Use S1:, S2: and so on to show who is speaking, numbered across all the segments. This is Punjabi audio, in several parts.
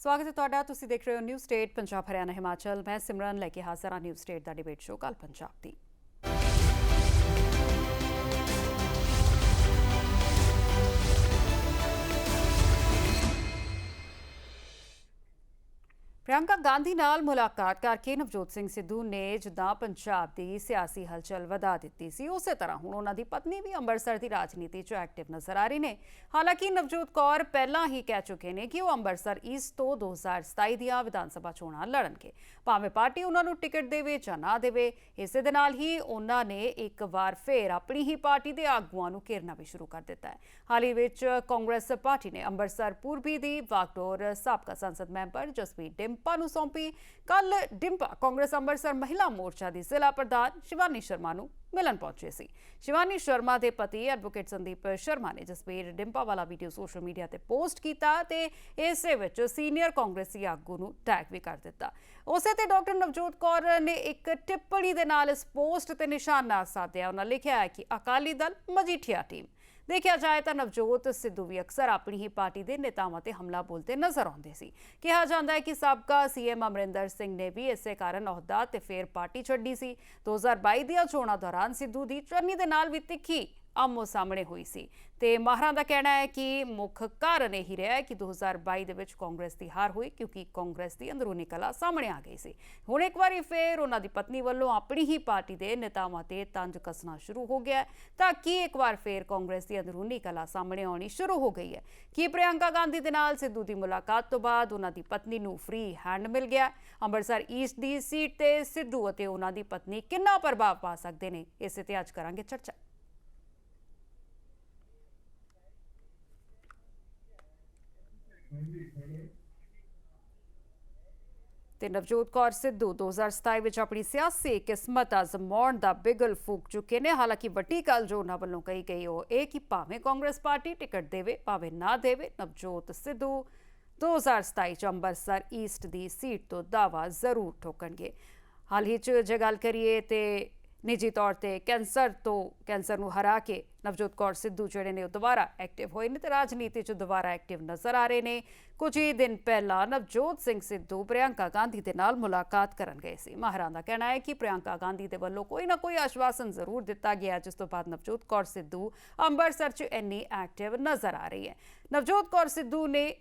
S1: ਸਵਾਗਤ ਹੈ ਤੁਹਾਡਾ। ਤੁਸੀਂ ਦੇਖ ਰਹੇ ਹੋ ਨਿਊ ਸਟੇਟ ਪੰਜਾਬ, ਹਰਿਆਣਾ, ਹਿਮਾਚਲ। ਮੈਂ ਸਿਮਰਨ ਲੈ ਕੇ ਹਾਜ਼ਰ ਹਾਂ ਨਿਊ ਸਟੇਟ ਦਾ ਡਿਬੇਟ ਸ਼ੋਅ ਕੱਲ ਪੰਜਾਬ ਦੀ। ਪ੍ਰਿਯੰਕਾ ਗਾਂਧੀ ਨਾਲ ਮੁਲਾਕਾਤ ਕਰਕੇ ਨਵਜੋਤ ਸਿੰਘ ਸਿੱਧੂ ਨੇ ਜਿੱਦਾਂ ਪੰਜਾਬ ਦੀ ਸਿਆਸੀ ਹਲਚਲ ਵਧਾ ਦਿੱਤੀ ਸੀ, ਉਸੇ ਤਰ੍ਹਾਂ ਹੁਣ ਉਹਨਾਂ ਦੀ ਪਤਨੀ ਵੀ ਅੰਮ੍ਰਿਤਸਰ ਦੀ ਰਾਜਨੀਤੀ 'ਚ ਐਕਟਿਵ ਨਜ਼ਰ ਆ ਰਹੀ ਨੇ। ਹਾਲਾਂਕਿ ਨਵਜੋਤ ਕੌਰ ਪਹਿਲਾਂ ਹੀ ਕਹਿ ਚੁੱਕੇ ਨੇ ਕਿ ਉਹ ਅੰਮ੍ਰਿਤਸਰ ਈਸਟ ਤੋਂ 2027 ਦੀਆਂ ਵਿਧਾਨ ਸਭਾ ਚੋਣਾਂ ਲੜਨਗੇ। ਭਾਵੇਂ ਪਾਰਟੀ ਉਹਨਾਂ ਨੂੰ ਟਿਕਟ ਦੇਵੇ ਜਾਂ ਨਾ ਦੇਵੇ, ਇਸੇ ਦੇ ਨਾਲ ਹੀ ਉਹਨਾਂ ਨੇ ਇੱਕ ਵਾਰ ਫੇਰ ਆਪਣੀ ਹੀ ਪਾਰਟੀ ਦੇ ਆਗੂਆਂ ਨੂੰ ਘੇਰਨਾ ਵੀ ਸ਼ੁਰੂ ਕਰ ਦਿੱਤਾ ਹੈ। ਹਾਲ ਹੀ ਵਿੱਚ ਕਾਂਗਰਸ ਪਾਰਟੀ ਨੇ ਅੰਮ੍ਰਿਤਸਰ ਪੂਰਬੀ ਦੀ ਵਾਗਡੋਰ ਸਾਬਕਾ ਸੰਸਦ ਮੈਂਬਰ ਜਸਵੀਰ ਡਿੰਪਾ ਨੂੰ ਸੌਂਪੀ। ਕੱਲ ਡਿੰਪਾ ਕਾਂਗਰਸ ਅੰਮ੍ਰਿਤਸਰ ਮਹਿਲਾ ਮੋਰਚਾ ਦੀ ਜ਼ਿਲ੍ਹਾ ਪ੍ਰਧਾਨ ਸ਼ਿਵਾਨੀ ਸ਼ਰਮਾ ਨੂੰ ਮਿਲਣ ਪਹੁੰਚੇ ਸੀ। ਸ਼ਿਵਾਨੀ ਸ਼ਰਮਾ ਦੇ ਪਤੀ ਐਡਵੋਕੇਟ ਸੰਦੀਪ ਸ਼ਰਮਾ ਨੇ ਜਸਪੀਰ ਡਿੰਪਾ ਵਾਲਾ ਵੀਡੀਓ ਸੋਸ਼ਲ ਮੀਡੀਆ ਤੇ ਪੋਸਟ ਕੀਤਾ ਤੇ ਇਸੇ ਵਿੱਚ ਸੀਨੀਅਰ ਕਾਂਗਰਸੀ ਆਗੂ ਨੂੰ ਟੈਗ ਵੀ ਕਰ ਦਿੱਤਾ। ਉਸੇ ਤੇ ਡਾਕਟਰ ਨਵਜੋਤ ਕੌਰ ਨੇ ਇੱਕ ਟਿੱਪਣੀ ਦੇ ਨਾਲ ਇਸ ਪੋਸਟ ਤੇ ਨਿਸ਼ਾਨਾ ਸਾਧਿਆ। ਉਹਨਾਂ ਲਿਖਿਆ ਹੈ ਕਿ ਅਕਾਲੀ ਦਲ ਮਜੀਠੀਆ ਟੀਮ ਦੇਖਿਆ ਜਾਏ ਤਾਂ ਨਵਜੋਤ ਸਿੱਧੂ ਵੀ ਅਕਸਰ ਆਪਣੀ ਹੀ ਪਾਰਟੀ ਦੇ ਨੇਤਾਵਾਂ ਤੇ ਹਮਲਾ ਬੋਲਦੇ ਨਜ਼ਰ ਆਉਂਦੇ ਸੀ। ਕਿਹਾ ਜਾਂਦਾ ਹੈ ਕਿ ਸਾਬਕਾ ਸੀਐਮ ਅਮਰਿੰਦਰ ਸਿੰਘ ਨੇ ਵੀ ਇਸੇ ਕਾਰਨ ਅਹੁਦਾ ਤੇ ਫੇਰ ਪਾਰਟੀ ਛੱਡੀ ਸੀ। 2022 ਦੀਆਂ ਚੋਣਾਂ ਦੌਰਾਨ ਸਿੱਧੂ ਦੀ ਚਰਨੀ ਦੇ ਨਾਲ ਵੀ ਤਿੱਖੀ ਆਮੋ ਸਾਹਮਣੇ ਹੋਈ ਸੀ। ਤੇ ਮਾਹਰਾਂ ਦਾ ਕਹਿਣਾ ਹੈ ਕਿ ਮੁੱਖ ਕਾਰਨ ਇਹ ਹੀ ਰਿਹਾ ਹੈ ਕਿ 2022 ਦੇ ਵਿੱਚ ਕਾਂਗਰਸ ਦੀ ਹਾਰ ਹੋਈ ਕਿਉਂਕਿ ਕਾਂਗਰਸ ਦੀ ਅੰਦਰੂਨੀ ਕਲਾ ਸਾਹਮਣੇ ਆ ਗਈ ਸੀ। ਹੁਣ ਇੱਕ ਵਾਰੀ ਫੇਰ ਉਹਨਾਂ ਦੀ ਪਤਨੀ ਵੱਲੋਂ ਆਪਣੀ ਹੀ ਪਾਰਟੀ ਦੇ ਨੇਤਾਵਾਂ ਤੇ ਤੰਜ ਕੱਸਣਾ ਸ਼ੁਰੂ ਹੋ ਗਿਆ ਤਾਂ ਕੀ ਇੱਕ ਵਾਰ ਫੇਰ ਕਾਂਗਰਸ ਦੀ ਅੰਦਰੂਨੀ ਕਲਾ ਸਾਹਮਣੇ ਆਉਣੀ ਸ਼ੁਰੂ ਹੋ ਗਈ ਹੈ? ਕੀ ਪ੍ਰਿਯੰਕਾ ਗਾਂਧੀ ਦੇ ਨਾਲ ਸਿੱਧੂ ਦੀ ਮੁਲਾਕਾਤ ਤੋਂ ਬਾਅਦ ਉਹਨਾਂ ਦੀ ਪਤਨੀ ਨੂੰ ਫ੍ਰੀ ਹੈਂਡ ਮਿਲ ਗਿਆ? ਅੰਮ੍ਰਿਤਸਰ ਈਸਟ ਦੀ ਸੀਟ ਤੇ ਸਿੱਧੂ ਅਤੇ ਉਹਨਾਂ ਦੀ ਪਤਨੀ ਕਿੰਨਾ ਪ੍ਰਭਾਵ ਪਾ ਸਕਦੇ ਨੇ? ਇਸੇ ਤੇ ਅੱਜ ਕਰਾਂਗੇ ਚਰਚਾ। ਤੇ ਨਵਜੋਤ ਕੌਰ ਸਿੱਧੂ 2027 ਵਿੱਚ ਆਪਣੀ ਸਿਆਸੀ ਕਿਸਮਤ ਅਜ਼ਮਾਉਣ ਦਾ ਬਿਗਲ ਫੂਕ ਚੁੱਕੇ ਨੇ। ਹਾਲਾਂਕਿ ਵੱਡੀ ਗੱਲ ਜੋ ਉਹਨਾਂ ਵੱਲੋਂ ਕਹੀ ਗਈ, ਉਹ ਇਹ ਕਿ ਭਾਵੇਂ ਕਾਂਗਰਸ ਪਾਰਟੀ ਟਿਕਟ ਦੇਵੇ, ਭਾਵੇਂ ਨਾ ਦੇਵੇ, ਨਵਜੋਤ ਸਿੱਧੂ 2027 ਚ ਅੰਮ੍ਰਿਤਸਰ ਈਸਟ ਦੀ ਸੀਟ ਤੋਂ ਦਾਵਾ ਜ਼ਰੂਰ ਠੋਕਣਗੇ। ਹਾਲ ਹੀ ਚ ਜੇ ਗੱਲ ਕਰੀਏ ਤੇ ਨਿੱਜੀ ਤੌਰ ਤੇ ਕੈਂਸਰ ਤੋਂ, ਕੈਂਸਰ ਨੂੰ ਹਰਾ ਕੇ ਨਵਜੋਤ ਕੌਰ ਸਿੱਧੂ ਜਿਹੜੇ ਨੇ ਉਹ ਦੁਬਾਰਾ ਐਕਟਿਵ ਹੋਏ ਨੇ ਤੇ ਰਾਜਨੀਤੀ 'ਚ ਦੁਬਾਰਾ ਐਕਟਿਵ ਨਜ਼ਰ ਆ ਰਹੇ ਨੇ। ਕੁਝ ਹੀ ਦਿਨ ਪਹਿਲਾਂ ਨਵਜੋਤ ਸਿੰਘ ਸਿੱਧੂ ਪ੍ਰਿਯੰਕਾ ਗਾਂਧੀ ਦੇ ਨਾਲ ਮੁਲਾਕਾਤ ਕਰਨ ਗਏ ਸੀ। ਮਾਹਰਾਂ ਦਾ ਕਹਿਣਾ ਹੈ ਕਿ ਪ੍ਰਿਯੰਕਾ ਗਾਂਧੀ ਦੇ ਵੱਲੋਂ ਕੋਈ ਨਾ ਕੋਈ ਆਸ਼ਵਾਸਨ ਜ਼ਰੂਰ ਦਿੱਤਾ ਗਿਆ ਜਿਸ ਤੋਂ ਬਾਅਦ ਨਵਜੋਤ ਕੌਰ ਸਿੱਧੂ ਅੰਮ੍ਰਿਤਸਰ 'ਚ ਇੰਨੀ ਐਕਟਿਵ ਨਜ਼ਰ ਆ ਰਹੀ ਹੈ। ਨਵਜੋਤ ਕੌਰ ਸਿੱਧੂ ਨੇ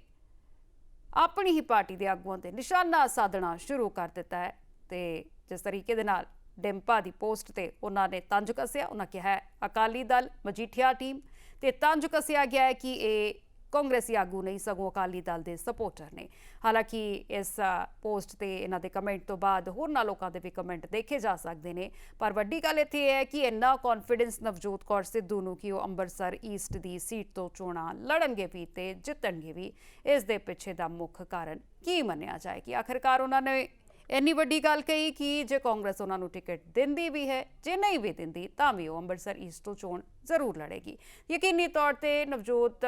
S1: ਆਪਣੀ ਹੀ ਪਾਰਟੀ ਦੇ ਆਗੂਆਂ ਤੇ ਨਿਸ਼ਾਨਾ ਸਾਧਣਾ ਸ਼ੁਰੂ ਕਰ ਦਿੱਤਾ ਹੈ ਤੇ ਜਿਸ ਤਰੀਕੇ ਦੇ ਨਾਲ ਡਿੰਪਾ ਦੀ ਪੋਸਟ ਤੇ ਉਹਨਾਂ ਨੇ ਤੰਜ ਕੱਸਿਆ, ਉਹਨਾਂ ਕਿਹਾ ਹੈ ਅਕਾਲੀ ਦਲ, ਮਜੀਠੀਆ ਟੀਮ, ਤੇ ਤੰਜ ਕੱਸਿਆ ਗਿਆ ਹੈ ਕਿ ਇਹ ਕਾਂਗਰਸੀ ਆਗੂ ਨਹੀਂ, ਸਗੋਂ ਅਕਾਲੀ ਦਲ ਦੇ ਸਪੋਰਟਰ ਨੇ। ਹਾਲਾਂਕਿ ਇਸ ਪੋਸਟ ਤੇ ਇਹਨਾਂ ਦੇ ਕਮੈਂਟ ਤੋਂ ਬਾਅਦ ਹੋਰਨਾਂ ਲੋਕਾਂ ਦੇ ਵੀ ਕਮੈਂਟ ਦੇਖੇ ਜਾ ਸਕਦੇ ਨੇ। ਪਰ ਵੱਡੀ ਗੱਲ ਇੱਥੇ ਇਹ ਹੈ ਕਿ ਇੰਨਾ ਕੌਨਫੀਡੈਂਸ ਨਵਜੋਤ ਕੌਰ ਸਿੱਧੂ ਨੂੰ ਕਿ ਉਹ ਅੰਮ੍ਰਿਤਸਰ ਈਸਟ ਦੀ ਸੀਟ ਤੋਂ ਚੋਣਾਂ ਲੜਨਗੇ ਵੀ ਤੇ ਜਿੱਤਣਗੇ ਵੀ, ਇਸ ਦੇ ਪਿੱਛੇ ਦਾ ਮੁੱਖ ਕਾਰਨ ਕੀ ਮੰਨਿਆ ਜਾਏ ਕਿ ਆਖਰਕਾਰ ਉਹਨਾਂ ਨੇ ਇੰਨੀ ਵੱਡੀ ਗੱਲ ਕਹੀ ਕਿ ਜੇ ਕਾਂਗਰਸ ਉਹਨਾਂ ਨੂੰ ਟਿਕਟ ਦਿੰਦੀ ਵੀ ਹੈ, ਜੇ ਨਹੀਂ ਵੀ ਦਿੰਦੀ, ਤਾਂ ਵੀ ਉਹ ਅੰਮ੍ਰਿਤਸਰ ਈਸਟ ਤੋਂ ਚੋਣ ਜ਼ਰੂਰ ਲੜੇਗੀ। ਯਕੀਨੀ ਤੌਰ ਤੇ ਨਵਜੋਤ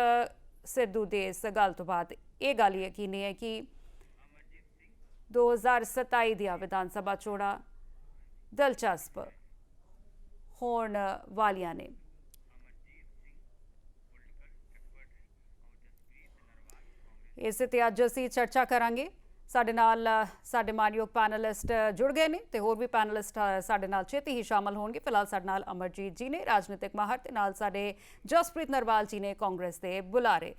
S1: ਸਿੱਧੂ ਦੇ ਇਸ ਗੱਲ ਤੋਂ ਬਾਅਦ ਇਹ ਗੱਲ ਯਕੀਨੀ ਹੈ ਕਿ 2027 ਦੀਆਂ ਵਿਧਾਨ ਸਭਾ ਚੋਣਾਂ ਦਿਲਚਸਪ ਹੋਣ ਵਾਲੀਆਂ ਨੇ। ਇਸ ਤੇ ਅੱਜ ਅਸੀਂ ਚਰਚਾ ਕਰਾਂਗੇ। ਸਾਡੇ ਨਾਲ, ਸਾਡੇ ਮਾਨਯੋਗ ਪੈਨਲਿਸਟ ਜੁੜ ਗਏ ਨੇ ਤੇ ਹੋਰ ਵੀ ਪੈਨਲਿਸਟ ਸਾਡੇ ਨਾਲ ਛੇਤੀ ਹੀ ਸ਼ਾਮਲ ਹੋਣਗੇ। ਫਿਲਹਾਲ ਸਾਡੇ ਨਾਲ ਅਮਰਜੀਤ ਜੀ ਨੇ, ਰਾਜਨੀਤਿਕ ਮਾਹਰ ਤੇ ਨਾਲ ਸਾਡੇ ਜਸਪ੍ਰੀਤ ਨਰਵਾਲ ਜੀ ਨੇ ਕਾਂਗਰਸ ਦੇ ਬੁਲਾਰੇ।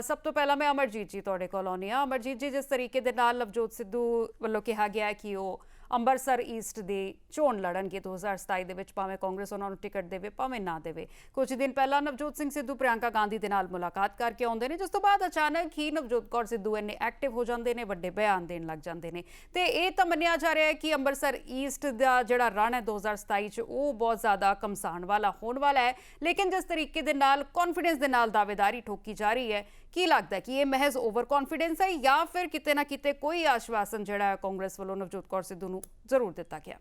S1: ਸਭ ਤੋਂ ਪਹਿਲਾਂ ਮੈਂ ਅਮਰਜੀਤ ਜੀ ਤੁਹਾਡੇ ਕੋਲ ਆਉਣੀ ਆ ਅਮਰਜੀਤ ਜੀ, ਜਿਸ ਤਰੀਕੇ ਦੇ ਨਾਲ ਲਵਜੋਤ ਸਿੱਧੂ ਵੱਲੋਂ ਕਿਹਾ ਗਿਆ ਕਿ ਉਹ ਅੰਮ੍ਰਿਤਸਰ ਈਸਟ ਦੀ ਚੋਣ ਲੜਨਗੇ 2027 ਦੇ ਵਿੱਚ, ਭਾਵੇਂ ਕਾਂਗਰਸ ਉਹਨਾਂ ਨੂੰ ਟਿਕਟ ਦੇਵੇ, ਭਾਵੇਂ ਨਾ ਦੇਵੇ। ਕੁਝ ਦਿਨ ਪਹਿਲਾਂ ਨਵਜੋਤ ਸਿੰਘ ਸਿੱਧੂ ਪ੍ਰਿਯੰਕਾ ਗਾਂਧੀ ਦੇ ਨਾਲ ਮੁਲਾਕਾਤ ਕਰਕੇ ਆਉਂਦੇ ਨੇ, ਜਿਸ ਤੋਂ ਬਾਅਦ ਅਚਾਨਕ ਹੀ ਨਵਜੋਤ ਕੌਰ ਸਿੱਧੂ ਇੰਨੇ ਐਕਟਿਵ ਹੋ ਜਾਂਦੇ ਨੇ, ਵੱਡੇ ਬਿਆਨ ਦੇਣ ਲੱਗ ਜਾਂਦੇ ਨੇ। ਤੇ ਇਹ ਤਾਂ ਮੰਨਿਆ ਜਾ ਰਿਹਾ ਹੈ ਕਿ ਅੰਮ੍ਰਿਤਸਰ ਈਸਟ ਦਾ ਜਿਹੜਾ ਰਣ ਹੈ 2027 ਚ, ਉਹ ਬਹੁਤ ਜ਼ਿਆਦਾ ਕਮਸਾਨ ਵਾਲਾ ਹੋਣ ਵਾਲਾ ਹੈ। ਲੇਕਿਨ ਜਿਸ ਤਰੀਕੇ ਦੇ ਨਾਲ ਕੌਨਫੀਡੈਂਸ ਦੇ ਨਾਲ ਦਾਅਵੇਦਾਰੀ ਠੋਕੀ ਜਾ ਰਹੀ ਹੈ ਕੀ ਲੱਗਦਾ ਕਿ ਇਹ ਮਹਿਜ਼ ਓਵਰ ਕੌਨਫੀਡੈਂਸ ਹੈ ਜਾਂ ਫਿਰ ਕਿਤੇ ਨਾ ਕਿਤੇ ਕੋਈ ਆਸ਼ਵਾਸਨ ਜਿਹੜਾ ਕਾਂਗਰਸ ਵੱਲੋਂ ਨਵਜੋਤ ਕੌਰ ਸਿੱਧੂ ਨੂੰ ਜ਼ਰੂਰ ਦਿੱਤਾ ਗਿਆ?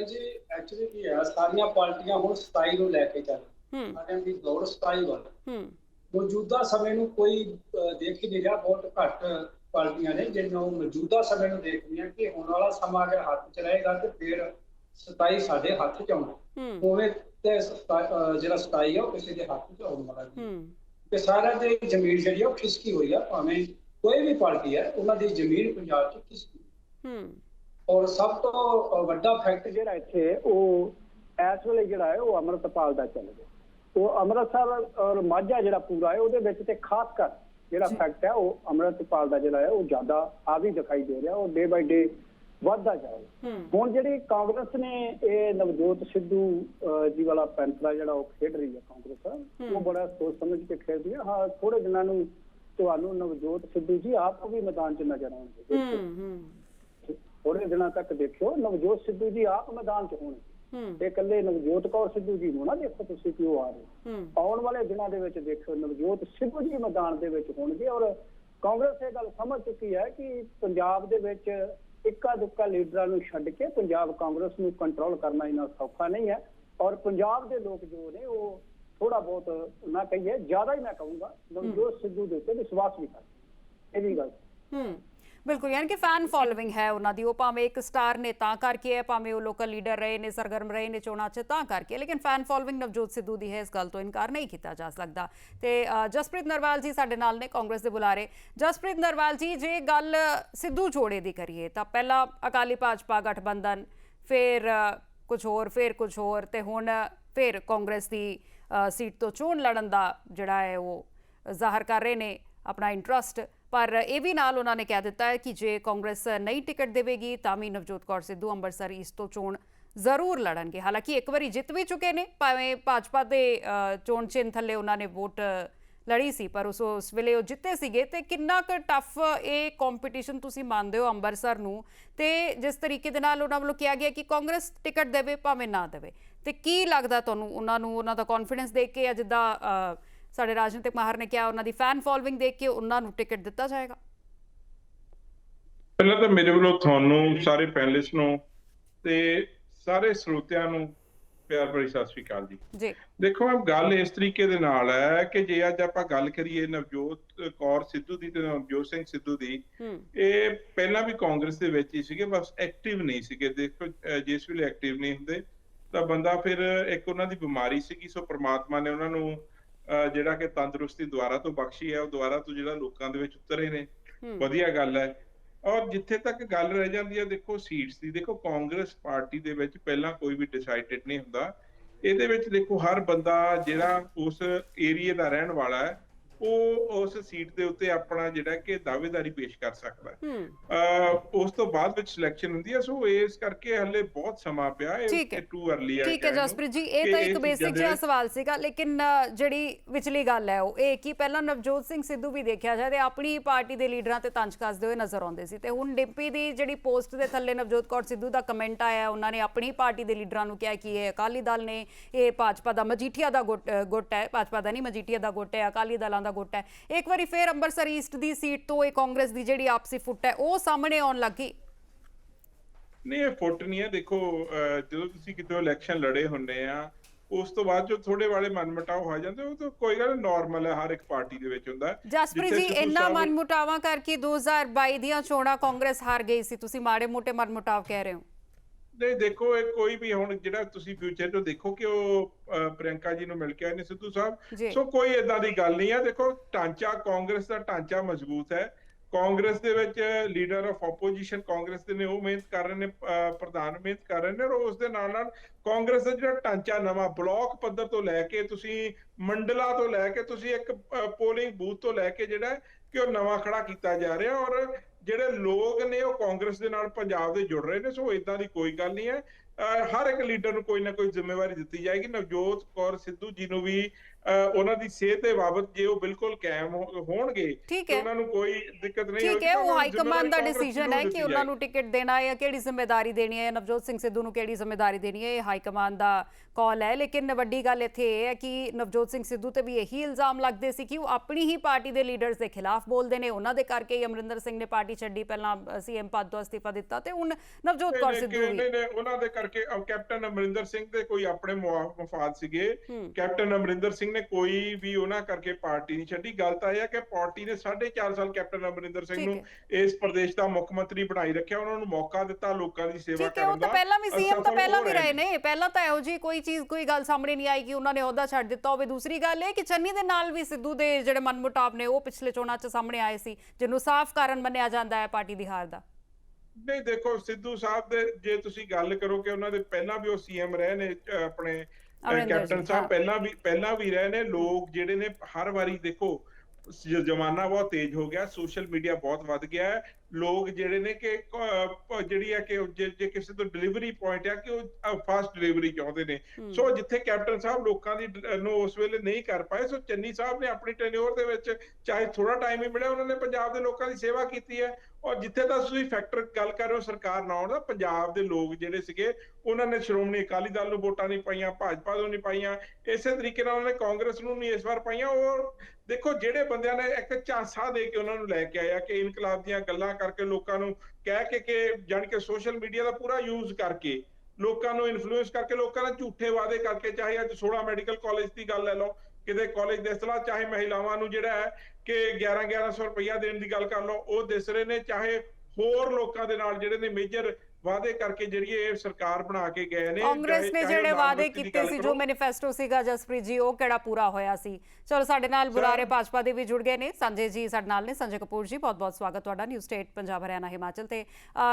S2: ਜੀ ਐਕਚੁਅਲੀ ਕੀ ਹੈ ਸਾਰੀਆਂ ਪਾਰਟੀਆਂ ਹੁਣ 27 ਨੂੰ ਲੈ ਕੇ ਚੱਲ ਸਾਰਿਆਂ ਦੀ ਦੌੜ 27 ਵੱਲ।
S1: ਹੂੰ।
S2: ਮੌਜੂਦਾ ਸਮੇਂ ਨੂੰ ਕੋਈ ਦੇਖ ਹੀ ਨਹੀਂ ਰਿਹਾ ਬਹੁਤ ਘੱਟ ਪਾਰਟੀਆਂ ਨੇ ਜਿਹੜੀਆਂ ਉਹ ਮੌਜੂਦਾ ਸਮੇਂ ਨੂੰ ਦੇਖਦੀਆਂ ਕਿ ਹੁਣ ਵਾਲਾ ਸਮਾਂ ਅਗਰ ਹੱਥ 'ਚ ਰਹੇਗਾ ਤੇ ਫਿਰ 27 ਸਾਡੇ ਹੱਥ 'ਚ ਆਉਣਾ। ਉਵੇਂ ਤੇ ਜਿਹੜਾ 27 ਆ ਉਹ ਕਿਸੇ ਦੇ ਹੱਥ 'ਚ ਆਉਣ ਵਾਲਾ ਨਹੀਂ। ਕਿ ਸਾਰਿਆਂ ਦੀ ਜ਼ਮੀਨ ਜਿਹੜੀ ਆ ਉਹ ਖਿਸਕੀ ਹੋਈ ਆ ਭਾਵੇਂ ਕੋਈ ਵੀ ਪਾਰਟੀ ਹੈ ਉਹਨਾਂ ਦੀ ਜ਼ਮੀਨ ਪੰਜਾਬ 'ਚ ਖਿਸਕੀ।
S1: ਹੂੰ।
S2: ਔਰ ਸਭ ਤੋਂ ਵੱਡਾ ਫੈਕਟ ਜਿਹੜਾ ਇੱਥੇ ਉਹ ਇਸ ਵੇਲੇ ਜਿਹੜਾ ਹੈ ਉਹ ਅੰਮ੍ਰਿਤਪਾਲ ਦਾ ਚੱਲ ਰਿਹਾ। ਉਹ ਅੰਮ੍ਰਿਤਸਰ ਔਰ ਮਾਝਾ ਜਿਹੜਾ ਪੂਰਾ ਹੈ ਉਹਦੇ ਵਿੱਚ ਤੇ ਖਾਸ ਕਰ ਜਿਹੜਾ ਫੈਕਟ ਹੈ ਉਹ ਅੰਮ੍ਰਿਤਪਾਲ ਦਾ ਜਿਹੜਾ ਹੈ ਉਹ ਜ਼ਿਆਦਾ ਆਵੀ ਦਿਖਾਈ ਦੇ ਰਿਹਾ। ਉਹ ਡੇ ਬਾਈ ਡੇ ਵੱਧਦਾ ਜਾ ਰਿਹਾ।
S1: ਹੂੰ।
S2: ਹੁਣ ਜਿਹੜੀ ਕਾਂਗਰਸ ਨੇ ਇਹ ਨਵਜੋਤ ਸਿੱਧੂ ਜੀ ਵਾਲਾ ਪੈਂਤਰਾ ਜਿਹੜਾ ਉਹ ਖੇਡ ਰਹੀ ਹੈ ਕਾਂਗਰਸ ਉਹ ਬੜਾ ਸੋਚ ਸਮਝ ਕੇ ਖੇਡਦੀ ਹੈ। ਹਾਂ ਥੋੜੇ ਦਿਨਾਂ ਨੂੰ ਤੁਹਾਨੂੰ ਨਵਜੋਤ ਸਿੱਧੂ ਜੀ ਆਪ ਵੀ ਮੈਦਾਨ 'ਚ ਨਜ਼ਰ ਆਉਣਗੇ
S1: ਹੂੰ ਹੂੰ।
S2: ਥੋੜੇ ਦਿਨਾਂ ਤੱਕ ਦੇਖਿਓ ਨਵਜੋਤ ਸਿੱਧੂ ਜੀ ਆਪ ਮੈਦਾਨ 'ਚ ਹੋਣਗੇ। ਤੇ ਇਕੱਲੇ ਨਵਜੋਤ ਕੌਰ ਸਿੱਧੂ ਜੀ ਨੂੰ ਨਾ ਦੇਖੋ ਤੁਸੀਂ ਕਿਉਂ ਆ ਰਹੇ। ਆਉਣ ਵਾਲੇ ਦਿਨਾਂ ਦੇ ਵਿੱਚ ਦੇਖੋ ਨਵਜੋਤ ਸਿੱਧੂ ਜੀ ਮੈਦਾਨ ਦੇ ਵਿੱਚ ਹੋਣਗੇ ਔਰ ਕਾਂਗਰਸ ਇਹ ਗੱਲ ਸਮਝ ਚੁੱਕੀ ਹੈ ਕਿ ਪੰਜਾਬ ਦੇ ਵਿੱਚ ਇੱਕਾ ਦੁੱਕਾ ਲੀਡਰਾਂ ਨੂੰ ਛੱਡ ਕੇ ਪੰਜਾਬ ਕਾਂਗਰਸ ਨੂੰ ਕੰਟਰੋਲ ਕਰਨਾ ਇਹਨਾਂ ਸੌਖਾ ਨਹੀਂ ਹੈ। ਔਰ ਪੰਜਾਬ ਦੇ ਲੋਕ ਜੋ ਨੇ, ਉਹ ਥੋੜਾ ਬਹੁਤ ਨਾ ਕਹੀਏ, ਜ਼ਿਆਦਾ ਹੀ ਮੈਂ ਕਹੂੰਗਾ ਨਵਜੋਤ ਸਿੱਧੂ ਦੇ ਉੱਤੇ ਵਿਸ਼ਵਾਸ ਵੀ ਕਰਦੇ ਇਹ ਵੀ ਗੱਲ।
S1: ਹੂੰ। ਬਿਲਕੁਲ, ਯਾਨੀ ਕਿ ਫੈਨ ਫੋਲੋਇੰਗ ਹੈ ਉਹਨਾਂ ਦੀ। ਉਹ ਭਾਵੇਂ ਇੱਕ ਸਟਾਰ ਨੇ, ਤਾਂ ਕਰਕੇ ਹੈ, ਭਾਵੇਂ ਉਹ ਲੋਕਲ ਲੀਡਰ ਰਹੇ ਨੇ, ਸਰਗਰਮ ਰਹੇ ਨੇ, ਚੋਣਾਂ 'ਚ, ਤਾਂ ਕਰਕੇ ਲੇਕਿਨ ਫੈਨ ਫੋਲੋਇੰਗ ਨਵਜੋਤ ਸਿੱਧੂ ਦੀ ਹੈ, ਇਸ ਗੱਲ ਤੋਂ ਇਨਕਾਰ ਨਹੀਂ ਕੀਤਾ ਜਾ ਸਕਦਾ। ਤੇ ਜਸਪ੍ਰੀਤ ਨਰਵਾਲ ਜੀ ਸਾਡੇ ਨਾਲ ਨੇ, ਕਾਂਗਰਸ ਦੇ ਬੁਲਾਰੇ। ਜਸਪ੍ਰੀਤ ਨਰਵਾਲ ਜੀ, ਜੇ ਗੱਲ ਸਿੱਧੂ ਜੋੜੇ ਦੀ ਕਰੀਏ, ਤਾਂ ਪਹਿਲਾਂ ਅਕਾਲੀ ਭਾਜਪਾ ਗਠਬੰਧਨ, ਫਿਰ ਕੁਝ ਹੋਰ, ਫਿਰ ਕੁਝ ਹੋਰ, ਤੇ ਹੁਣ ਫਿਰ ਕਾਂਗਰਸ ਦੀ ਸੀਟ ਤੋਂ ਚੋਣ ਲੜਨ ਦਾ ਜਿਹੜਾ ਹੈ, ਉਹ ਜ਼ਾਹਰ ਕਰ ਰਹੇ ਨੇ, ਆਪਣਾ ਇੰਟਰਸਟ ਪਰ ਇਹ ਵੀ ਨਾਲ ਉਹਨਾਂ ਨੇ ਕਹਿ ਦਿੱਤਾ ਹੈ ਕਿ ਜੇ ਕਾਂਗਰਸ ਨਹੀਂ ਟਿਕਟ ਦੇਵੇਗੀ, ਤਾਂ ਵੀ ਨਵਜੋਤ ਕੌਰ ਸਿੱਧੂ ਅੰਮ੍ਰਿਤਸਰ ਈਸਟ ਤੋਂ ਚੋਣ ਜ਼ਰੂਰ ਲੜਨਗੇ। ਹਾਲਾਂਕਿ ਇੱਕ ਵਾਰੀ ਜਿੱਤ ਵੀ ਚੁੱਕੇ ਨੇ, ਭਾਵੇਂ ਭਾਜਪਾ ਦੇ ਚੋਣ ਚਿੰਨ੍ਹ ਥੱਲੇ ਉਹਨਾਂ ਨੇ ਵੋਟ ਲੜੀ ਸੀ, ਪਰ ਉਸ ਉਸ ਵੇਲੇ ਉਹ ਜਿੱਤੇ ਸੀਗੇ। ਤੇ ਕਿੰਨਾ ਕੁ ਟਫ ਇਹ ਕੰਪੀਟੀਸ਼ਨ ਤੁਸੀਂ ਮੰਨਦੇ ਹੋ ਅੰਮ੍ਰਿਤਸਰ ਨੂੰ? ਤੇ ਜਿਸ ਤਰੀਕੇ ਦੇ ਨਾਲ ਉਹਨਾਂ ਵੱਲੋਂ ਕਿਹਾ ਗਿਆ ਕਿ ਕਾਂਗਰਸ ਟਿਕਟ ਦੇਵੇ, ਭਾਵੇਂ ਨਾ ਦੇਵੇ। ਤੇ ਕੀ ਲੱਗਦਾ ਤੁਹਾਨੂੰ ਉਹਨਾਂ ਨੂੰ, ਉਹਨਾਂ ਦਾ ਕੌਨਫੀਡੈਂਸ ਦੇਖ ਕੇ ਜਾਂ ਜਿੱਦਾਂ ਸਾਡੇ ਰਾਜਨੀਤਿਕ ਮਾਹਰ ਨੇ ਕਿਹਾ ਉਹਨਾਂ ਦੀ ਫੈਨ ਫੋਲੋਇੰਗ ਦੇਖ ਕੇ ਉਹਨਾਂ ਨੂੰ ਟਿਕਟ ਦਿੱਤਾ ਜਾਏਗਾ।
S3: ਪਹਿਲਾਂ ਤਾਂ ਮੇਰੇ ਵੱਲੋਂ ਤੁਹਾਨੂੰ ਸਾਰੇ ਪੈਨਲਿਸਟ ਨੂੰ ਤੇ ਸਾਰੇ ਸਰੋਤਿਆਂ ਨੂੰ ਪਿਆਰ ਭਰੀ ਸਤਿ ਸ੍ਰੀ ਅਕਾਲ ਜੀ।
S1: ਜੀ।
S3: ਦੇਖੋ ਆ ਗੱਲ ਇਸ ਤਰੀਕੇ ਦੇ ਨਾਲ ਹੈ ਕਿ ਜੇ ਅੱਜ ਆਪਾਂ ਗੱਲ ਕਰੀਏ ਨਵਜੋਤ ਕੌਰ ਸਿੱਧੂ ਦੀ ਤੇ ਨਵਜੋਤ ਸਿੰਘ ਸਿੱਧੂ ਦੀ ਇਹ ਪਹਿਲਾਂ ਵੀ ਕਾਂਗਰਸ ਦੇ ਵਿੱਚ ਹੀ ਸੀਗੇ ਬਸ ਐਕਟਿਵ ਨਹੀਂ ਸੀਗੇ। ਦੇਖੋ ਜਿਸ ਵੇਲੇ ਐਕਟਿਵ ਨਹੀਂ ਹੁੰਦੇ ਤਾਂ ਬੰਦਾ ਫਿਰ ਇੱਕ ਉਹਨਾਂ ਦੀ ਬਿਮਾਰੀ ਸੀਗੀ ਸੋ ਪ੍ਰਮਾਤਮਾ ਨੇ ਉਹਨਾਂ ਨੂੰ ਜਿਹੜਾ ਕਿ ਤੰਦਰੁਸਤੀ ਦੁਆਰਾ ਤੋਂ ਬਖਸ਼ੀ ਹੈ ਉਹ ਦੁਆਰਾ ਤੋਂ ਜਿਹੜਾ ਲੋਕਾਂ ਦੇ ਵਿੱਚ ਉਤਰੇ ਨੇ ਵਧੀਆ ਗੱਲ ਹੈ। ਔਰ ਜਿੱਥੇ ਤੱਕ ਗੱਲ ਰਹਿ ਜਾਂਦੀ ਹੈ ਦੇਖੋ ਸੀਟਸ ਦੀ ਦੇਖੋ ਕਾਂਗਰਸ ਪਾਰਟੀ ਦੇ ਵਿੱਚ ਪਹਿਲਾਂ ਕੋਈ ਵੀ ਡਿਸਾਈਡਡ ਨਹੀਂ ਹੁੰਦਾ। ਇਹਦੇ ਵਿੱਚ ਦੇਖੋ ਹਰ ਬੰਦਾ ਜਿਹੜਾ ਉਸ ਏਰੀਆ ਦਾ ਰਹਿਣ ਵਾਲਾ ਹੈ ਉਹ ਉਸ ਸੀਟ ਦੇ ਉੱਤੇ ਆਪਣਾ ਜਿਹੜਾ ਕਿ ਦਾਅਵੇਦਾਰੀ ਪੇਸ਼ ਕਰ ਸਕਦਾ ਹੈ। ਉਸ ਤੋਂ ਬਾਅਦ ਵਿੱਚ ਸਿਲੈਕਸ਼ਨ ਹੁੰਦੀ ਹੈ ਸੋ ਇਸ ਕਰਕੇ ਹਲੇ ਬਹੁਤ ਸਮਾਂ ਪਿਆ। ਇਹ ਟੂ ਅਰਲੀ ਹੈ
S1: ਠੀਕ ਹੈ ਜਸਪ੍ਰੀਤ ਜੀ ਇਹ ਤਾਂ ਇੱਕ ਬੇਸਿਕ ਜਿਹਾ ਸਵਾਲ ਸੀਗਾ ਲੇਕਿਨ ਜਿਹੜੀ ਵਿਚਲੀ ਗੱਲ ਹੈ ਉਹ ਇਹ ਕਿ ਪਹਿਲਾਂ ਨਵਜੋਤ ਸਿੰਘ ਸਿੱਧੂ ਵੀ ਦੇਖਿਆ ਜਾਏ ਤੇ ਆਪਣੀ ਪਾਰਟੀ ਦੇ ਲੀਡਰਾਂ ਤੇ ਤੰਜ ਕੱਸਦੇ ਹੋਏ ਨਜ਼ਰ ਆਉਂਦੇ ਸੀ ਤੇ ਹੁਣ ਡਿੰਪੀ ਦੀ ਜਿਹੜੀ ਪੋਸਟ ਦੇ ਥੱਲੇ ਨਵਜੋਤ ਕੌਰ ਸਿੱਧੂ ਦਾ ਕਮੈਂਟ ਆਇਆ ਉਹਨਾਂ ਨੇ ਆਪਣੀ ਪਾਰਟੀ ਦੇ ਲੀਡਰਾਂ ਨੂੰ ਕਿਹਾ ਕਿ ਇਹ ਅਕਾਲੀ ਦਲ ਨੇ ਇਹ ਭਾਜਪਾ ਦਾ ਮਜੀਠੀਆ ਦਾ ਗੁੱਟ ਹੈ ਭਾਜਪਾ ਦਾ ਨਹੀਂ ਮਜੀਠੀਆ ਦਾ ਗੁੱਟ ਹੈ ਅਕਾਲੀ ਦਲਾਂ ਦਾ ਗੁੱਟ ਹੈ। ਇੱਕ ਵਾਰੀ ਫੇਰ ਅੰਮ੍ਰਿਤਸਰ ਈਸਟ ਦੀ ਸੀਟ ਤੋਂ ਇਹ ਕਾਂਗਰਸ ਦੀ ਜਿਹੜੀ ਆਪਸੀ ਫੁੱਟ ਹੈ ਉਹ ਸਾਹਮਣੇ ਆਉਣ ਲੱਗੀ
S3: ਨਹੀਂ ਇਹ ਫੁੱਟ ਨਹੀਂ ਹੈ। ਦੇਖੋ ਜਦੋਂ ਤੁਸੀਂ ਕਿਤੇ ਇਲੈਕਸ਼ਨ ਲੜੇ ਹੁੰਦੇ ਆ ਉਸ ਤੋਂ ਬਾਅਦ ਜੋ ਥੋੜੇ ਵਾਲੇ ਮਨਮਟਾਵ ਹੋ ਜਾਂਦੇ ਉਹ ਤਾਂ ਕੋਈ ਗੱਲ ਨਾਰਮਲ ਹੈ ਹਰ ਇੱਕ ਪਾਰਟੀ ਦੇ ਵਿੱਚ ਹੁੰਦਾ।
S1: ਜਸਪ੍ਰੀਤ ਜੀ ਇੰਨਾ ਮਨਮੁਟਾਵਾਂ ਕਰਕੇ 2022 ਦੀਆਂ ਚੋਣਾਂ ਕਾਂਗਰਸ ਹਾਰ ਗਈ ਸੀ। ਤੁਸੀਂ ਮਾੜੇ ਮੋਟੇ ਮਨਮੁਟਾਵ ਕਹਿ ਰਹੇ ਹੋ।
S3: ਨਹੀਂ ਦੇਖੋ ਇਹ ਕੋਈ ਵੀ ਹੁਣ ਜਿਹੜਾ ਤੁਸੀਂ ਫਿਊਚਰ ਤੋਂ ਦੇਖੋ ਕਿ ਉਹ ਪ੍ਰਿਯੰਕਾ ਜੀ ਨੂੰ ਮਿਲ ਕੇ ਆਏ ਨੇ ਸਿੱਧੂ। ਸਾਹਿਬ। ਸੋ ਕੋਈ ਇਦਾਂ ਦੀ ਗੱਲ ਨਹੀਂ ਹੈ ਦੇਖੋ ਢਾਂਚਾ ਕਾਂਗਰਸ ਦਾ ਢਾਂਚਾ ਮਜ਼ਬੂਤ ਹੈ। ਕਾਂਗਰਸ ਦੇ ਵਿੱਚ ਲੀਡਰ ਆਫ ਆਪੋਜੀਸ਼ਨ ਕਾਂਗਰਸ ਦੇ ਨੇ ਉਹ ਮਿਹਨਤ ਕਰ ਰਹੇ ਨੇ ਪ੍ਰਧਾਨ ਮਿਹਨਤ ਕਰ ਰਹੇ ਨੇ ਔਰ ਉਸ ਦੇ ਨਾਲ ਨਾਲ ਕਾਂਗਰਸ ਦਾ ਜਿਹੜਾ ਢਾਂਚਾ ਨਵਾਂ ਬਲਾਕ ਪੱਧਰ ਤੋਂ ਲੈ ਕੇ ਤੁਸੀਂ ਮੰਡਲਾ ਤੋਂ ਲੈ ਕੇ ਤੁਸੀਂ ਇੱਕ ਪੋਲਿੰਗ ਬੂਥ ਤੋਂ ਲੈ ਕੇ ਜਿਹੜਾ ਕਿ ਉਹ ਨਵਾਂ ਖੜਾ ਕੀਤਾ ਜਾ ਰਿਹਾ ਔਰ ਜਿਹੜੇ ਲੋਕ ਨੇ ਉਹ ਕਾਂਗਰਸ ਦੇ ਨਾਲ ਪੰਜਾਬ ਦੇ ਜੁੜ ਰਹੇ ਨੇ, ਸੋ ਇਦਾਂ ਦੀ ਕੋਈ ਗੱਲ ਨਹੀਂ ਹੈ। ਅਹ ਹਰ ਇੱਕ ਲੀਡਰ ਨੂੰ ਕੋਈ ਨਾ ਕੋਈ ਜ਼ਿੰਮੇਵਾਰੀ ਦਿੱਤੀ ਜਾਏਗੀ। ਨਵਜੋਤ ਕੌਰ ਸਿੱਧੂ ਜੀ ਨੂੰ ਵੀ ਉਹਨਾਂ ਦੀ ਸਿਹਤ ਦੇ ਬਾਬਤ ਜੇ ਉਹ ਬਿਲਕੁਲ ਕਾਇਮ ਹੋਣਗੇ ਤੇ ਉਹਨਾਂ ਨੂੰ ਕੋਈ ਦਿੱਕਤ ਨਹੀਂ
S1: ਠੀਕ ਹੈ ਉਹ ਹਾਈ ਕਮਾਂਡ ਦਾ ਡਿਸੀਜਨ ਹੈ ਕਿ ਉਹਨਾਂ ਨੂੰ ਟਿਕਟ ਦੇਣਾ ਹੈ ਜਾਂ ਕਿਹੜੀ ਜ਼ਿੰਮੇਵਾਰੀ ਦੇਣੀ ਹੈ ਨਵਜੋਤ ਸਿੰਘ ਸਿੱਧੂ ਨੂੰ ਕਿਹੜੀ ਜ਼ਿੰਮੇਵਾਰੀ ਦੇਣੀ ਹੈ ਇਹ ਹਾਈ ਕਮਾਂਡ ਦਾ ਕਾਲ ਹੈ। ਲੇਕਿਨ ਵੱਡੀ ਗੱਲ ਇੱਥੇ ਇਹ ਹੈ ਕਿ ਨਵਜੋਤ ਸਿੰਘ ਸਿੱਧੂ ਤੇ ਵੀ ਇਹੀ ਇਲਜ਼ਾਮ ਲੱਗਦੇ ਸੀ ਕਿ ਉਹ ਆਪਣੀ ਹੀ ਪਾਰਟੀ ਦੇ ਲੀਡਰਸ ਦੇ ਖਿਲਾਫ ਬੋਲਦੇ ਨੇ। ਉਹਨਾਂ ਦੇ ਕਰਕੇ ਹੀ ਅਮਰਿੰਦਰ ਸਿੰਘ ਨੇ ਪਾਰਟੀ ਛੱਡੀ ਪਹਿਲਾਂ ਸੀਐਮ ਪਦ ਤੋਂ ਅਸਤੀਫਾ ਦਿੱਤਾ ਤੇ ਹੁਣ ਨਵਜੋਤ ਕੌਰ ਸਿੱਧੂ ਵੀ।
S3: ਨਹੀਂ, ਨਹੀਂ, ਉਹਨਾਂ ਦੇ ਕਰਕੇ ਕੈਪਟਨ ਅਮਰਿੰਦਰ ਸਿੰਘ ਦੇ ਕੋਈ ਆਪਣੇ ਮਫਾਦ ਸੀਗੇ। ਕੈਪਟਨ ਅਮਰਿੰਦਰ ਸਿੰਘ ਨੇ ਕੋਈ ਵੀ ਉਹਨਾਂ ਕਰਕੇ ਪਾਰਟੀ ਨਹੀਂ ਛੱਡੀ। ਗੱਲ ਤਾਂ ਇਹ ਹੈ ਕਿ ਪਾਰਟੀ ਨੇ 4.5 ਸਾਲ ਕੈਪਟਨ ਅਮਰਿੰਦਰ ਸਿੰਘ ਨੂੰ ਇਸ ਪ੍ਰਦੇਸ਼ ਦਾ ਮੁੱਖ ਮੰਤਰੀ ਬਣਾਈ ਰੱਖਿਆ। ਉਹਨਾਂ ਨੂੰ ਮੌਕਾ ਦਿੱਤਾ ਲੋਕਾਂ ਦੀ ਸੇਵਾ
S1: ਠੀਕ ਹੈ ਉਹ
S3: ਕਰਨ
S1: ਤਾਂ
S3: ਦਾ।
S1: ਪਹਿਲਾਂ ਵੀ ਸੀਐਮ ਤਾਂ ਪਹਿਲਾਂ ਵੀ
S3: ਰਹੇ
S1: ਨੇ। ਪਹਿਲਾਂ ਤਾਂ ਇਹੋ ਜੀ ਕੋਈ ਚੀਜ਼ ਕੋਈ ਗੱਲ ਸਾਹਮਣੇ ਨਹੀਂ ਆਈ ਕਿ ਉਹਨਾਂ ਨੇ ਅਹੁਦਾ ਛੱਡ ਦਿੱਤਾ ਹੋਵੇ। ਦੂਸਰੀ ਗੱਲ ਇਹ ਕਿ ਚੰਨੀ ਦੇ ਨਾਲ ਵੀ ਸਿੱਧੂ ਦੇ ਜਿਹੜੇ ਮਨਮੁਟਾਵ ਨੇ ਉਹ ਪਿਛਲੇ ਚੋਣਾਂ 'ਚ ਸਾਹਮਣੇ ਆਏ ਸੀ ਜਿਹਨੂੰ ਸਾਫ਼ ਕਾਰਨ ਮੰਨਿਆ ਜਾਂਦਾ ਹੈ ਪਾਰਟੀ ਦੀ ਹਾਰ ਦਾ।
S3: ਨਹੀਂ ਦੇਖੋ ਸਿੱਧੂ ਸਾਹਿਬ ਦੇ ਜੇ ਤੁਸੀਂ ਗੱਲ ਕਰੋ ਕਿ ਉਹਨਾਂ ਦੇ ਪਹਿਲਾਂ ਵੀ ਉਹ ਸੀਐਮ ਰਹੇ ਨੇ ਆਪਣੇ ਕੈਪਟਨ ਸਾਹਿਬ। ਪਹਿਲਾਂ ਵੀ ਪਹਿਲਾਂ ਵੀ ਰਹੇ ਨੇ ਲੋਕ ਜਿਹੜੇ ਨੇ ਹਰ ਵਾਰੀ ਦੇਖੋ ਜ਼ਮਾਨਾ ਬਹੁਤ ਤੇਜ਼ ਹੋ ਗਿਆ ਸੋਸ਼ਲ ਮੀਡੀਆ ਬਹੁਤ ਵੱਧ ਗਿਆ ਹੈ ਲੋਕ ਜਿਹੜੇ ਨੇ ਕਿ ਜਿਹੜੀ ਹੈ ਕਿ ਜੇ ਕਿਸੇ ਤੋਂ ਡਿਲੀਵਰੀ ਪੁਆਇੰਟ ਆ ਕਿ ਉਹ ਫਾਸਟ ਡਿਲੀਵਰੀ ਚਾਹੁੰਦੇ ਨੇ। ਸੋ ਜਿੱਥੇ ਕੈਪਟਨ ਸਾਹਿਬ ਲੋਕਾਂ ਦੀ ਨੂੰ ਉਸ ਵੇਲੇ ਨਹੀਂ ਕਰ ਪਾਏ ਸੋ ਚੰਨੀ ਸਾਹਿਬ ਨੇ ਆਪਣੀ ਟੈਨਿਓਰ ਦੇ ਵਿੱਚ ਚਾਹੇ ਥੋੜਾ ਟਾਈਮ ਹੀ ਮਿਲਿਆ ਉਹਨਾਂ ਨੇ ਪੰਜਾਬ ਦੇ ਲੋਕਾਂ ਦੀ ਸੇਵਾ ਕੀਤੀ ਹੈ। ਔਰ ਜਿੱਥੇ ਤੱਕ ਤੁਸੀਂ ਫੈਕਟਰ ਗੱਲ ਕਰ ਰਹੇ ਹੋ ਸਰਕਾਰ ਨਾ ਆਉਣ ਦਾ ਪੰਜਾਬ ਦੇ ਲੋਕ ਜਿਹੜੇ ਸੀਗੇ ਉਹਨਾਂ ਨੇ ਸ਼੍ਰੋਮਣੀ ਅਕਾਲੀ ਦਲ ਨੂੰ ਵੋਟਾਂ ਨਹੀਂ ਪਾਈਆਂ ਭਾਜਪਾ ਨੂੰ ਨਹੀਂ ਪਾਈਆਂ ਇਸੇ ਤਰੀਕੇ ਨਾਲ ਉਹਨਾਂ ਨੇ ਕਾਂਗਰਸ ਨੂੰ ਨਹੀਂ ਇਸ ਵਾਰ ਪਾਈਆਂ। ਔਰ ਦੇਖੋ ਜਿਹੜੇ ਬੰਦਿਆਂ ਨੇ ਇੱਕ ਝਾਂਸਾ ਦੇ ਕੇ ਉਹਨਾਂ ਨੂੰ ਲੈ ਕੇ ਆਇਆ ਕਿ ਇਨਕਲਾਬ ਦੀਆਂ ਗੱਲਾਂ ਕਰਕੇ ਲੋਕਾਂ ਨੂੰ ਕਹਿ ਕੇ ਕਿ ਜਾਣੀ ਕਿ ਸੋਸ਼ਲ ਮੀਡੀਆ ਦਾ ਪੂਰਾ ਯੂਜ਼ ਕਰਕੇ ਲੋਕਾਂ ਨੂੰ ਇਨਫਲੂਐਂਸ ਕਰਕੇ ਲੋਕਾਂ ਨਾਲ ਝੂਠੇ ਵਾਅਦੇ ਕਰਕੇ ਚਾਹੇ ਅੱਜ 16 ਮੈਡੀਕਲ ਕਾਲਜ ਦੀ ਗੱਲ ਲੈ ਲਓ, ਕਿਤੇ ਕਾਲਜ ਦੇ ਸਲਾਹ, ਚਾਹੇ ਮਹਿਲਾਵਾਂ ਨੂੰ ਜਿਹੜਾ ਹੈ ਕਿ 11 1100 ਰੁਪਇਆ ਦੇਣ ਦੀ ਗੱਲ ਕਰ ਲਓ, ਉਹ ਦਿਸ ਰਹੇ ਨੇ, ਚਾਹੇ ਹੋਰ ਲੋਕਾਂ ਦੇ ਨਾਲ ਜਿਹੜੇ ਨੇ ਮੇਜਰ ਵਾਅਦੇ ਕਰਕੇ ਜਿਹੜੀ ਇਹ ਸਰਕਾਰ ਬਣਾ ਕੇ ਗਏ ਨੇ
S1: ਕਾਂਗਰਸ ਨੇ ਜਿਹੜੇ ਵਾਅਦੇ ਕੀਤੇ ਸੀ। ਜੋ ਮੈਨੀਫੈਸਟੋ ਸੀਗਾ ਜਸਪ੍ਰੀਤ ਜੀ ਉਹ ਕਿਹੜਾ ਪੂਰਾ ਹੋਇਆ ਸੀ? ਚਲੋ ਸਾਡੇ ਨਾਲ ਬੁਲਾਰੇ ਭਾਜਪਾ ਦੇ ਵੀ ਜੁੜ ਗਏ ਨੇ। ਸੰਜੇ ਜੀ ਸਾਡੇ ਨਾਲ ਨੇ। ਸੰਜੇ ਕਪੂਰ ਜੀ ਬਹੁਤ ਬਹੁਤ ਸਵਾਗਤ ਤੁਹਾਡਾ। ਨਿਊ ਸਟੇਟ ਪੰਜਾਬ ਹਰਿਆਣਾ ਹਿਮਾਚਲ ਤੇ।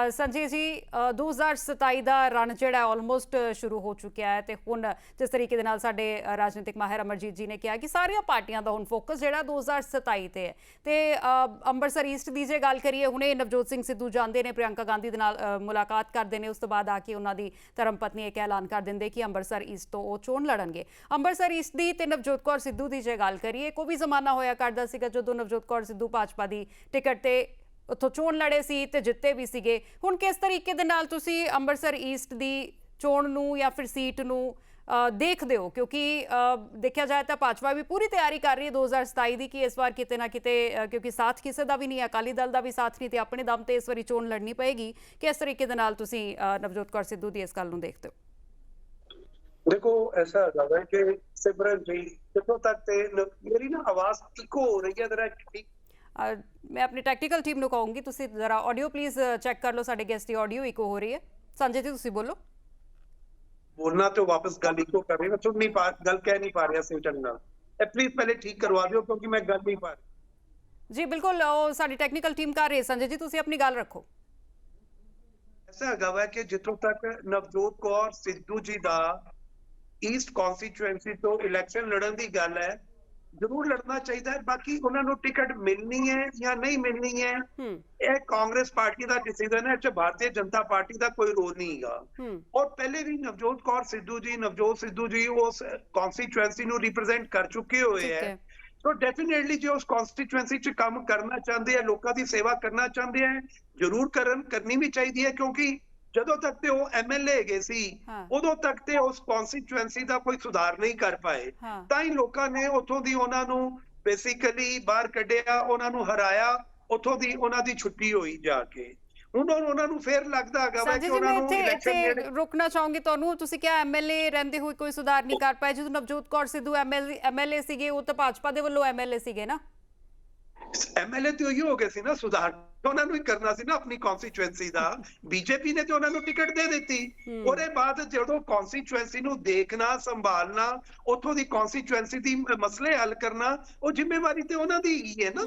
S1: ਸੰਜੇ ਜੀ ਅ, 2027 ਦਾ ਰਨ ਜਿਹੜਾ ਆਲਮੋਸਟ ਸ਼ੁਰੂ ਹੋ ਚੁੱਕਿਆ ਹੈ ਤੇ ਹੁਣ ਜਿਸ ਤਰੀਕੇ ਦੇ ਨਾਲ ਸਾਡੇ ਰਾਜਨੀਤਿਕ ਮਾਹਿਰ ਅਮਰਜੀਤ ਜੀ ਨੇ ਕਿਹਾ ਕਿ ਸਾਰੀਆਂ ਪਾਰਟੀਆਂ ਦਾ ਹੁਣ ਫੋਕਸ ਜਿਹੜਾ 2027 ਤੇ ਹੈ। ਤੇ ਅੰਮ੍ਰਿਤਸਰ ਈਸਟ ਦੀ ਜੇ ਗੱਲ ਕਰੀਏ ਹੁਣੇ ਨਵਜੋਤ ਸਿੰਘ ਸਿੱਧੂ ਜਾਂਦੇ ਨੇ ਪ੍ਰਿਯੰਕਾ ਗਾਂਧੀ ਦੇ ਨਾਲ ਅ, ਮੁਲਾਕਾਤ ਕਰਦੇ ਨੇ, ਉਸ ਤੋਂ ਬਾਅਦ ਆ ਕੇ ਉਹਨਾਂ ਦੀ ਧਰਮ ਪਤਨੀ ਇੱਕ ਐਲਾਨ ਕਰ ਦਿੰਦੇ ਕਿ ਅੰਮ੍ਰਿਤਸਰ ਈਸਟ ਤੋਂ ਉਹ ਚੋਣ ਲੜਨਗੇ। ਅੰਮ੍ਰਿਤਸਰ ਈਸਟ ਦੀ ਤੇ ਨਵਜੋਤ ਕੌਰ ਸਿੱਧੂ ਦੀ ਜੇ ਗੱਲ ਕਰੀਏ ਕੋਈ ਵੀ ਜ਼ਮਾਨਾ ਹੋਇਆ ਕਰਦਾ ਸੀਗਾ ਜਦੋਂ ਨਵਜੋਤ ਕੌਰ ਸਿੱਧੂ ਭਾਜਪਾ ਦੀ ਟਿਕਟ ਤੇ ਉੱਥੋਂ ਚੋਣ ਲੜੇ ਸੀ ਤੇ ਜਿੱਤੇ ਵੀ ਸੀਗੇ। ਹੁਣ ਕਿਸ ਤਰੀਕੇ ਦੇ ਨਾਲ ਤੁਸੀਂ ਅੰਮ੍ਰਿਤਸਰ ਈਸਟ ਦੀ ਚੋਣ ਨੂੰ ਜਾਂ ਫਿਰ ਸੀਟ ਨੂੰ ਦੇਖਦੇ ਹੋ ਕਿਉਂਕਿ ਦੇਖਿਆ ਜਾਏ ਤਾਂ ਭਾਜਪਾ ਵੀ ਪੂਰੀ ਤਿਆਰੀ ਕਰ ਰਹੀ ਹੈ 2027 ਦੀ ਕਿ ਇਸ ਵਾਰ ਕਿਤੇ ਨਾ ਕਿਤੇ ਕਿਉਂਕਿ ਸਾਥ ਕਿਸੇ ਦਾ ਵੀ ਨਹੀਂ ਅਕਾਲੀ ਦਲ ਦਾ ਵੀ ਸਾਥ ਨਹੀਂ ਤੇ ਆਪਣੇ ਦਮ ਤੇ ਇਸ ਵਾਰੀ ਚੋਣ ਲੜਨੀ ਪਏਗੀ। ਕਿਸ ਤਰੀਕੇ ਦੇ ਨਾਲ ਤੁਸੀਂ ਨਵਜੋਤ ਕੌਰ ਸਿੱਧੂ ਦੀ ਇਸ ਗੱਲ ਨੂੰ ਦੇਖਦੇ ਹੋ?
S4: ਦੇਖੋ ਐਸਾ ਹੈਗਾ ਹੈ ਕਿ ਸਿਮਰਨ ਜੀ ਕਿਤੋਂ ਤੱਕ ਤੇ ਮੇਰੀ ਨਾ ਆਵਾਜ਼ ਇੱਕੋ ਹੋ ਰਹੀ ਹੈ
S1: ਜਰਾ ਮੈਂ ਆਪਣੀ ਟੈਕਨੀਕਲ ਟੀਮ ਨੂੰ ਕਹੂੰਗੀ ਤੁਸੀਂ ਜਰਾ ਆਡੀਓ ਪਲੀਜ਼ ਚੈੱਕ ਕਰ ਲਓ ਸਾਡੇ ਗੈਸਟ ਦੀ ਆਡੀਓ ਇੱਕੋ ਹੋ ਰਹੀ ਹੈ। ਸੰਜੇ ਜੀ ਤੁਸੀਂ ਬੋਲੋ।
S4: ਬੋਲਣਾ ਤੇ ਵਾਪਸ ਗੱਲ ਇੱਕੋ ਕਰ ਰਹੀ ਮੈਂ ਨਹੀਂ ਪਾ ਗੱਲ ਕਹਿ ਨਹੀਂ ਪਾ ਰਿਹਾ ਸਹੀ ਢੰਗ ਨਾਲ। ਇਹ ਪਲੀਜ਼ ਪਹਿਲੇ ਠੀਕ ਕਰਵਾ ਦਿਓ ਕਿਉਂਕਿ ਮੈਂ ਗੱਲ ਨਹੀਂ ਪਾ ਰਹੀ।
S1: ਜੀ ਬਿਲਕੁਲ ਸਾਡੀ ਟੈਕਨੀਕਲ ਟੀਮ ਕਰ ਰਹੀ ਸੰਜੇ ਜੀ ਤੁਸੀਂ ਆਪਣੀ ਗੱਲ ਰੱਖੋ।
S4: ਐਸਾ ਹੈਗਾ ਕਿ ਜਿੱਥੋਂ ਤੱਕ ਨਵਜੋਤ ਕੌਰ ਸਿੱਧੂ ਜੀ ਦਾ ਈਸਟ ਕਨਸਟੀਚੁਐਂਸੀ ਤੋਂ ਇਲੈਕਸ਼ਨ ਲੜਨ ਦੀ ਗੱਲ ਹੈ ਜ਼ਰੂਰ ਲੜਨਾ ਚਾਹੀਦਾ ਹੈ। ਬਾਕੀ ਉਹਨਾਂ ਨੂੰ ਟਿਕਟ ਮਿਲਣੀ ਹੈ ਜਾਂ ਨਹੀਂ ਮਿਲਣੀ ਹੈ ਇਹ ਕਾਂਗਰਸ ਪਾਰਟੀ ਦਾ ਡਿਸੀਜਨ ਹੈ 'ਚ ਭਾਰਤੀ ਜਨਤਾ ਪਾਰਟੀ ਦਾ ਕੋਈ ਰੋਲ ਨਹੀਂ ਹੈਗਾ। ਔਰ ਪਹਿਲੇ ਵੀ ਨਵਜੋਤ ਕੌਰ ਸਿੱਧੂ ਜੀ ਨਵਜੋਤ ਸਿੱਧੂ ਜੀ ਉਸ ਕਨਸਟੀਚੁਐਂਸੀ ਨੂੰ ਰਿਪਰੈਜ਼ੈਂਟ ਕਰ ਚੁੱਕੇ ਹੋਏ ਹੈ। ਸੋ ਡੈਫੀਨਿਟਲੀ ਜੇ ਉਸ ਕਨਸਟੀਚੁਐਂਸੀ 'ਚ ਕੰਮ ਕਰਨਾ ਚਾਹੁੰਦੇ ਆ ਲੋਕਾਂ ਦੀ ਸੇਵਾ ਕਰਨਾ ਚਾਹੁੰਦੇ ਆ ਜ਼ਰੂਰ ਕਰਨ ਕਰਨੀ ਵੀ ਚਾਹੀਦੀ ਹੈ ਕਿਉਂਕਿ ਜਦੋਂ ਤੱਕ ਤੇ ਉਹ ਐਮਐਲਏ ਹੈਗੇ ਸੀ। ਉਦੋਂ ਤੱਕ ਤੇ ਉਸ ਕਨਸਟੀਚੁਐਂਸੀ ਦਾ ਕੋਈ ਸੁਧਾਰ ਨਹੀਂ ਕਰ ਪਾਏ। ਤਾਂ ਹੀ ਲੋਕਾਂ ਨੇ ਉੱਥੋਂ ਦੀ ਉਹਨਾਂ ਨੂੰ ਬੇਸਿਕਲੀ ਬਾਹਰ ਕੱਢਿਆ ਉਹਨਾਂ ਨੂੰ ਹਰਾਇਆ ਉੱਥੋਂ ਦੀ ਉਹਨਾਂ ਦੀ ਛੁੱਟੀ ਹੋਈ ਜਾ ਕੇ। ਹੁਣ ਉਹ- ਉਹਨਾਂ ਨੂੰ ਫੇਰ ਲੱਗਦਾ ਹੈਗਾ ਵਾ ਕਿ ਉਹਨਾਂ ਨੂੰ ਇਲੈਕਸ਼ਨ
S1: ਰੁਕਣਾ ਚਾਹੂੰਗੀ ਤੁਹਾਨੂੰ। ਤੁਸੀਂ ਕਿਹਾ ਐਮਐਲਏ ਰਹਿੰਦੇ ਹੋਏ ਕੋਈ ਸੁਧਾਰ ਨਹੀਂ ਕਰ ਪਾਏ। ਜਦੋਂ ਨਵਜੋਤ ਕੌਰ ਸਿੱਧੂ ਐਮਐਲਏ ਸੀਗੇ ਉਹ ਤਾਂ ਭਾਜਪਾ ਦੇ ਵੱਲੋਂ ਐਮਐਲਏ ਸੀਗੇ ਨਾ।
S4: ਐਮਐਲਏ ਤੇ ਉਹੀ ਹੋ ਗਏ ਸੀ ਨਾ ਸੁਧਾਰ ਉਹਨਾਂ ਨੂੰ ਹੀ ਕਰਨਾ ਸੀ ਨਾ ਆਪਣੀ ਕਨਸਟੀਚੁਐਂਸੀ ਦਾ ਬੀਜੇਪੀ ਨੇ ਤੇ ਉਹਨਾਂ ਨੂੰ ਟਿਕਟ ਦੇ ਦਿੱਤੀ। ਉਹਦੇ ਬਾਅਦ ਜਦੋਂ ਕਨਸਟੀਚੁਐਂਸੀ ਨੂੰ ਦੇਖਣਾ ਸੰਭਾਲਣਾ ਉੱਥੋਂ ਦੀ ਕਨਸਟੀਚੁਐਂਸੀ ਦੀ ਮਸਲੇ ਹੱਲ ਕਰਨਾ ਉਹ ਜ਼ਿੰਮੇਵਾਰੀ ਤੇ ਉਹਨਾਂ ਦੀ ਹੀ ਹੈ ਨਾ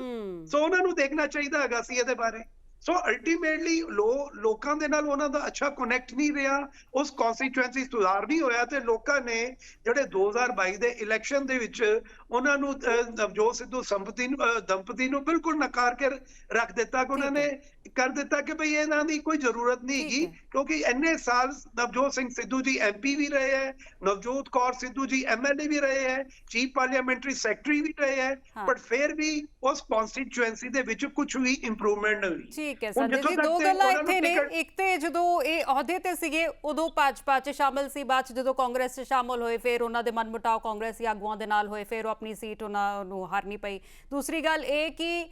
S4: ਸੋ ਉਹਨਾਂ ਨੂੰ ਦੇਖਣਾ ਚਾਹੀਦਾ ਹੈਗਾ ਸੀ ਇਹਦੇ ਬਾਰੇ ਸੋ ਅਲਟੀਮੇਟਲੀ ਲੋ ਲੋਕਾਂ ਦੇ ਨਾਲ ਉਹਨਾਂ ਦਾ ਅੱਛਾ ਕਨੈਕਟ ਨਹੀਂ ਰਿਹਾ ਉਸ ਕਨਸਟੀਚੁਐਂਸੀ ਸੁਧਾਰ ਨਹੀਂ ਹੋਇਆ ਤੇ ਲੋਕਾਂ ਨੇ ਜਿਹੜੇ 2022 ਦੇ ਇਲੈਕਸ਼ਨ ਦੇ ਵਿੱਚ ਉਹਨਾਂ ਨੂੰ ਨਵਜੋਤ ਸਿੱਧੂ ਸੰਪਤੀ ਨੂੰ ਦੰਪਤੀ ਨੂੰ ਬਿਲਕੁਲ ਨਕਾਰ ਕੇ ਰੱਖ ਦਿੱਤਾ ਕਿ ਉਹਨਾਂ ਨੇ ਕਰ ਦਿੱਤਾ ਕਿ ਭਈ ਇਹਨਾਂ ਦੀ ਕੋਈ ਜ਼ਰੂਰਤ ਨਹੀਂ ਹੈਗੀ। ਕਿਉਂਕਿ ਇੰਨੇ ਸਾਲ ਨਵਜੋਤ ਸਿੰਘ ਸਿੱਧੂ ਜੀ ਐਮਪੀ ਵੀ ਰਹੇ ਹੈ ਨਵਜੋਤ ਕੌਰ ਸਿੱਧੂ ਜੀ ਐਮਐਲਏ ਵੀ ਰਹੇ ਹੈ ਚੀਫ ਪਾਰਲੀਮੈਂਟਰੀ ਸੈਕਟਰੀ ਵੀ ਰਹੇ ਹੈ। ਬਟ ਫਿਰ ਵੀ ਉਸ ਕਨਸਟੀਚੁਐਂਸੀ ਦੇ ਵਿੱਚ ਕੁਝ ਵੀ ਇੰਪਰੂਵਮੈਂਟ ਨਹੀਂ ਹੋਈ
S1: ਠੀਕ ਹੈ ਸੰਜੇ ਜੀ ਦੋ ਗੱਲਾਂ ਇੱਥੇ ਨੇ। ਇੱਕ ਤੇ ਜਦੋਂ ਇਹ ਅਹੁਦੇ ਤੇ ਸੀਗੇ ਉਦੋਂ ਭਾਜਪਾ 'ਚ ਸ਼ਾਮਲ ਸੀ ਬਾਅਦ 'ਚ ਜਦੋਂ ਕਾਂਗਰਸ 'ਚ ਸ਼ਾਮਲ ਹੋਏ ਫਿਰ ਉਹਨਾਂ ਦੇ ਮਨਮੁਟਾਵ ਕਾਂਗਰਸੀ ਆਗੂਆਂ ਦੇ ਨਾਲ ਹੋਏ ਫਿਰ ਉਹ ਆਪਣੀ ਸੀਟ ਉਹਨਾਂ ਨੂੰ ਹਾਰਨੀ ਪਈ। ਦੂਸਰੀ ਗੱਲ ਇਹ ਕਿ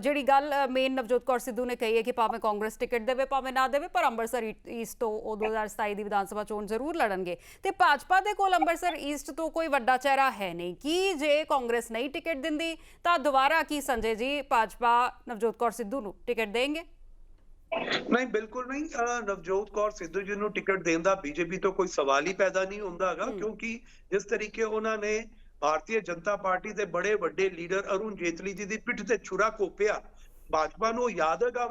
S1: ਜਿਹੜੀ ਗੱਲ ਮੇਨ ਨਵਜੋਤ ਕੌਰ ਸਿੱਧੂ ਨੇ ਕਹੀ ਹੈ ਕਿ ਭਾਵੇਂ ਕਾਂਗਰਸ ਟਿਕਟ ਦੇਵੇ ਭਾਵੇਂ ਨਾ ਦੇਵੇ ਪਰ ਅੰਮ੍ਰਿਤਸਰ ਈਸਟ ਤੋਂ ਉਹ 2027 ਦੀ ਵਿਧਾਨ ਸਭਾ ਚੋਣ ਜ਼ਰੂਰ ਲੜਨਗੇ। ਤੇ ਭਾਜਪਾ ਦੇ ਕੋਲ ਅੰਮ੍ਰਿਤਸਰ ਈਸਟ ਤੋਂ ਕੋਈ ਵੱਡਾ ਚਿਹਰਾ ਹੈ ਨਹੀਂ। ਕੀ ਜੇ ਕਾਂਗਰਸ ਨਹੀਂ ਟਿਕਟ ਦਿੰਦੀ ਤਾਂ ਦੁਬਾਰਾ ਕੀ ਸੰਜੇ ਜੀ ਭਾਜਪਾ ਨਵਜੋਤ ਕੌਰ ਸਿੱਧੂ ਨੂੰ ਟਿਕਟ ਦੇਣਗੇ?
S4: ਨਹੀਂ ਬਿਲਕੁਲ ਨਹੀਂ। ਨਵਜੋਤ ਕੌਰ ਸਿੱਧੂ ਜੀ ਨੂੰ ਟਿਕਟ ਦੇਣ ਦਾ ਬੀਜੇਪੀ ਤੋਂ ਕੋਈ ਸਵਾਲ ਹੀ ਪੈਦਾ ਨਹੀਂ ਹੁੰਦਾ ਹੈਗਾ। ਕਿਉਂਕਿ ਜਿਸ ਤਰੀਕੇ ਉਹਨਾਂ ਨੇ ਭਾਰਤੀ ਜਨਤਾ ਪਾਰਟੀ ਦੇ ਬੜੇ ਵੱਡੇ ਲੀਡਰ ਅਰੁਣ ਜੇਤਲੀ ਜੀ ਦੀ ਪਿੱਠ ਤੇ ਛੁਰਾ ਕੋਪਿਆ। ਭਾਜਪਾ ਨੂੰ ਯਾਦ ਹੈਗਾ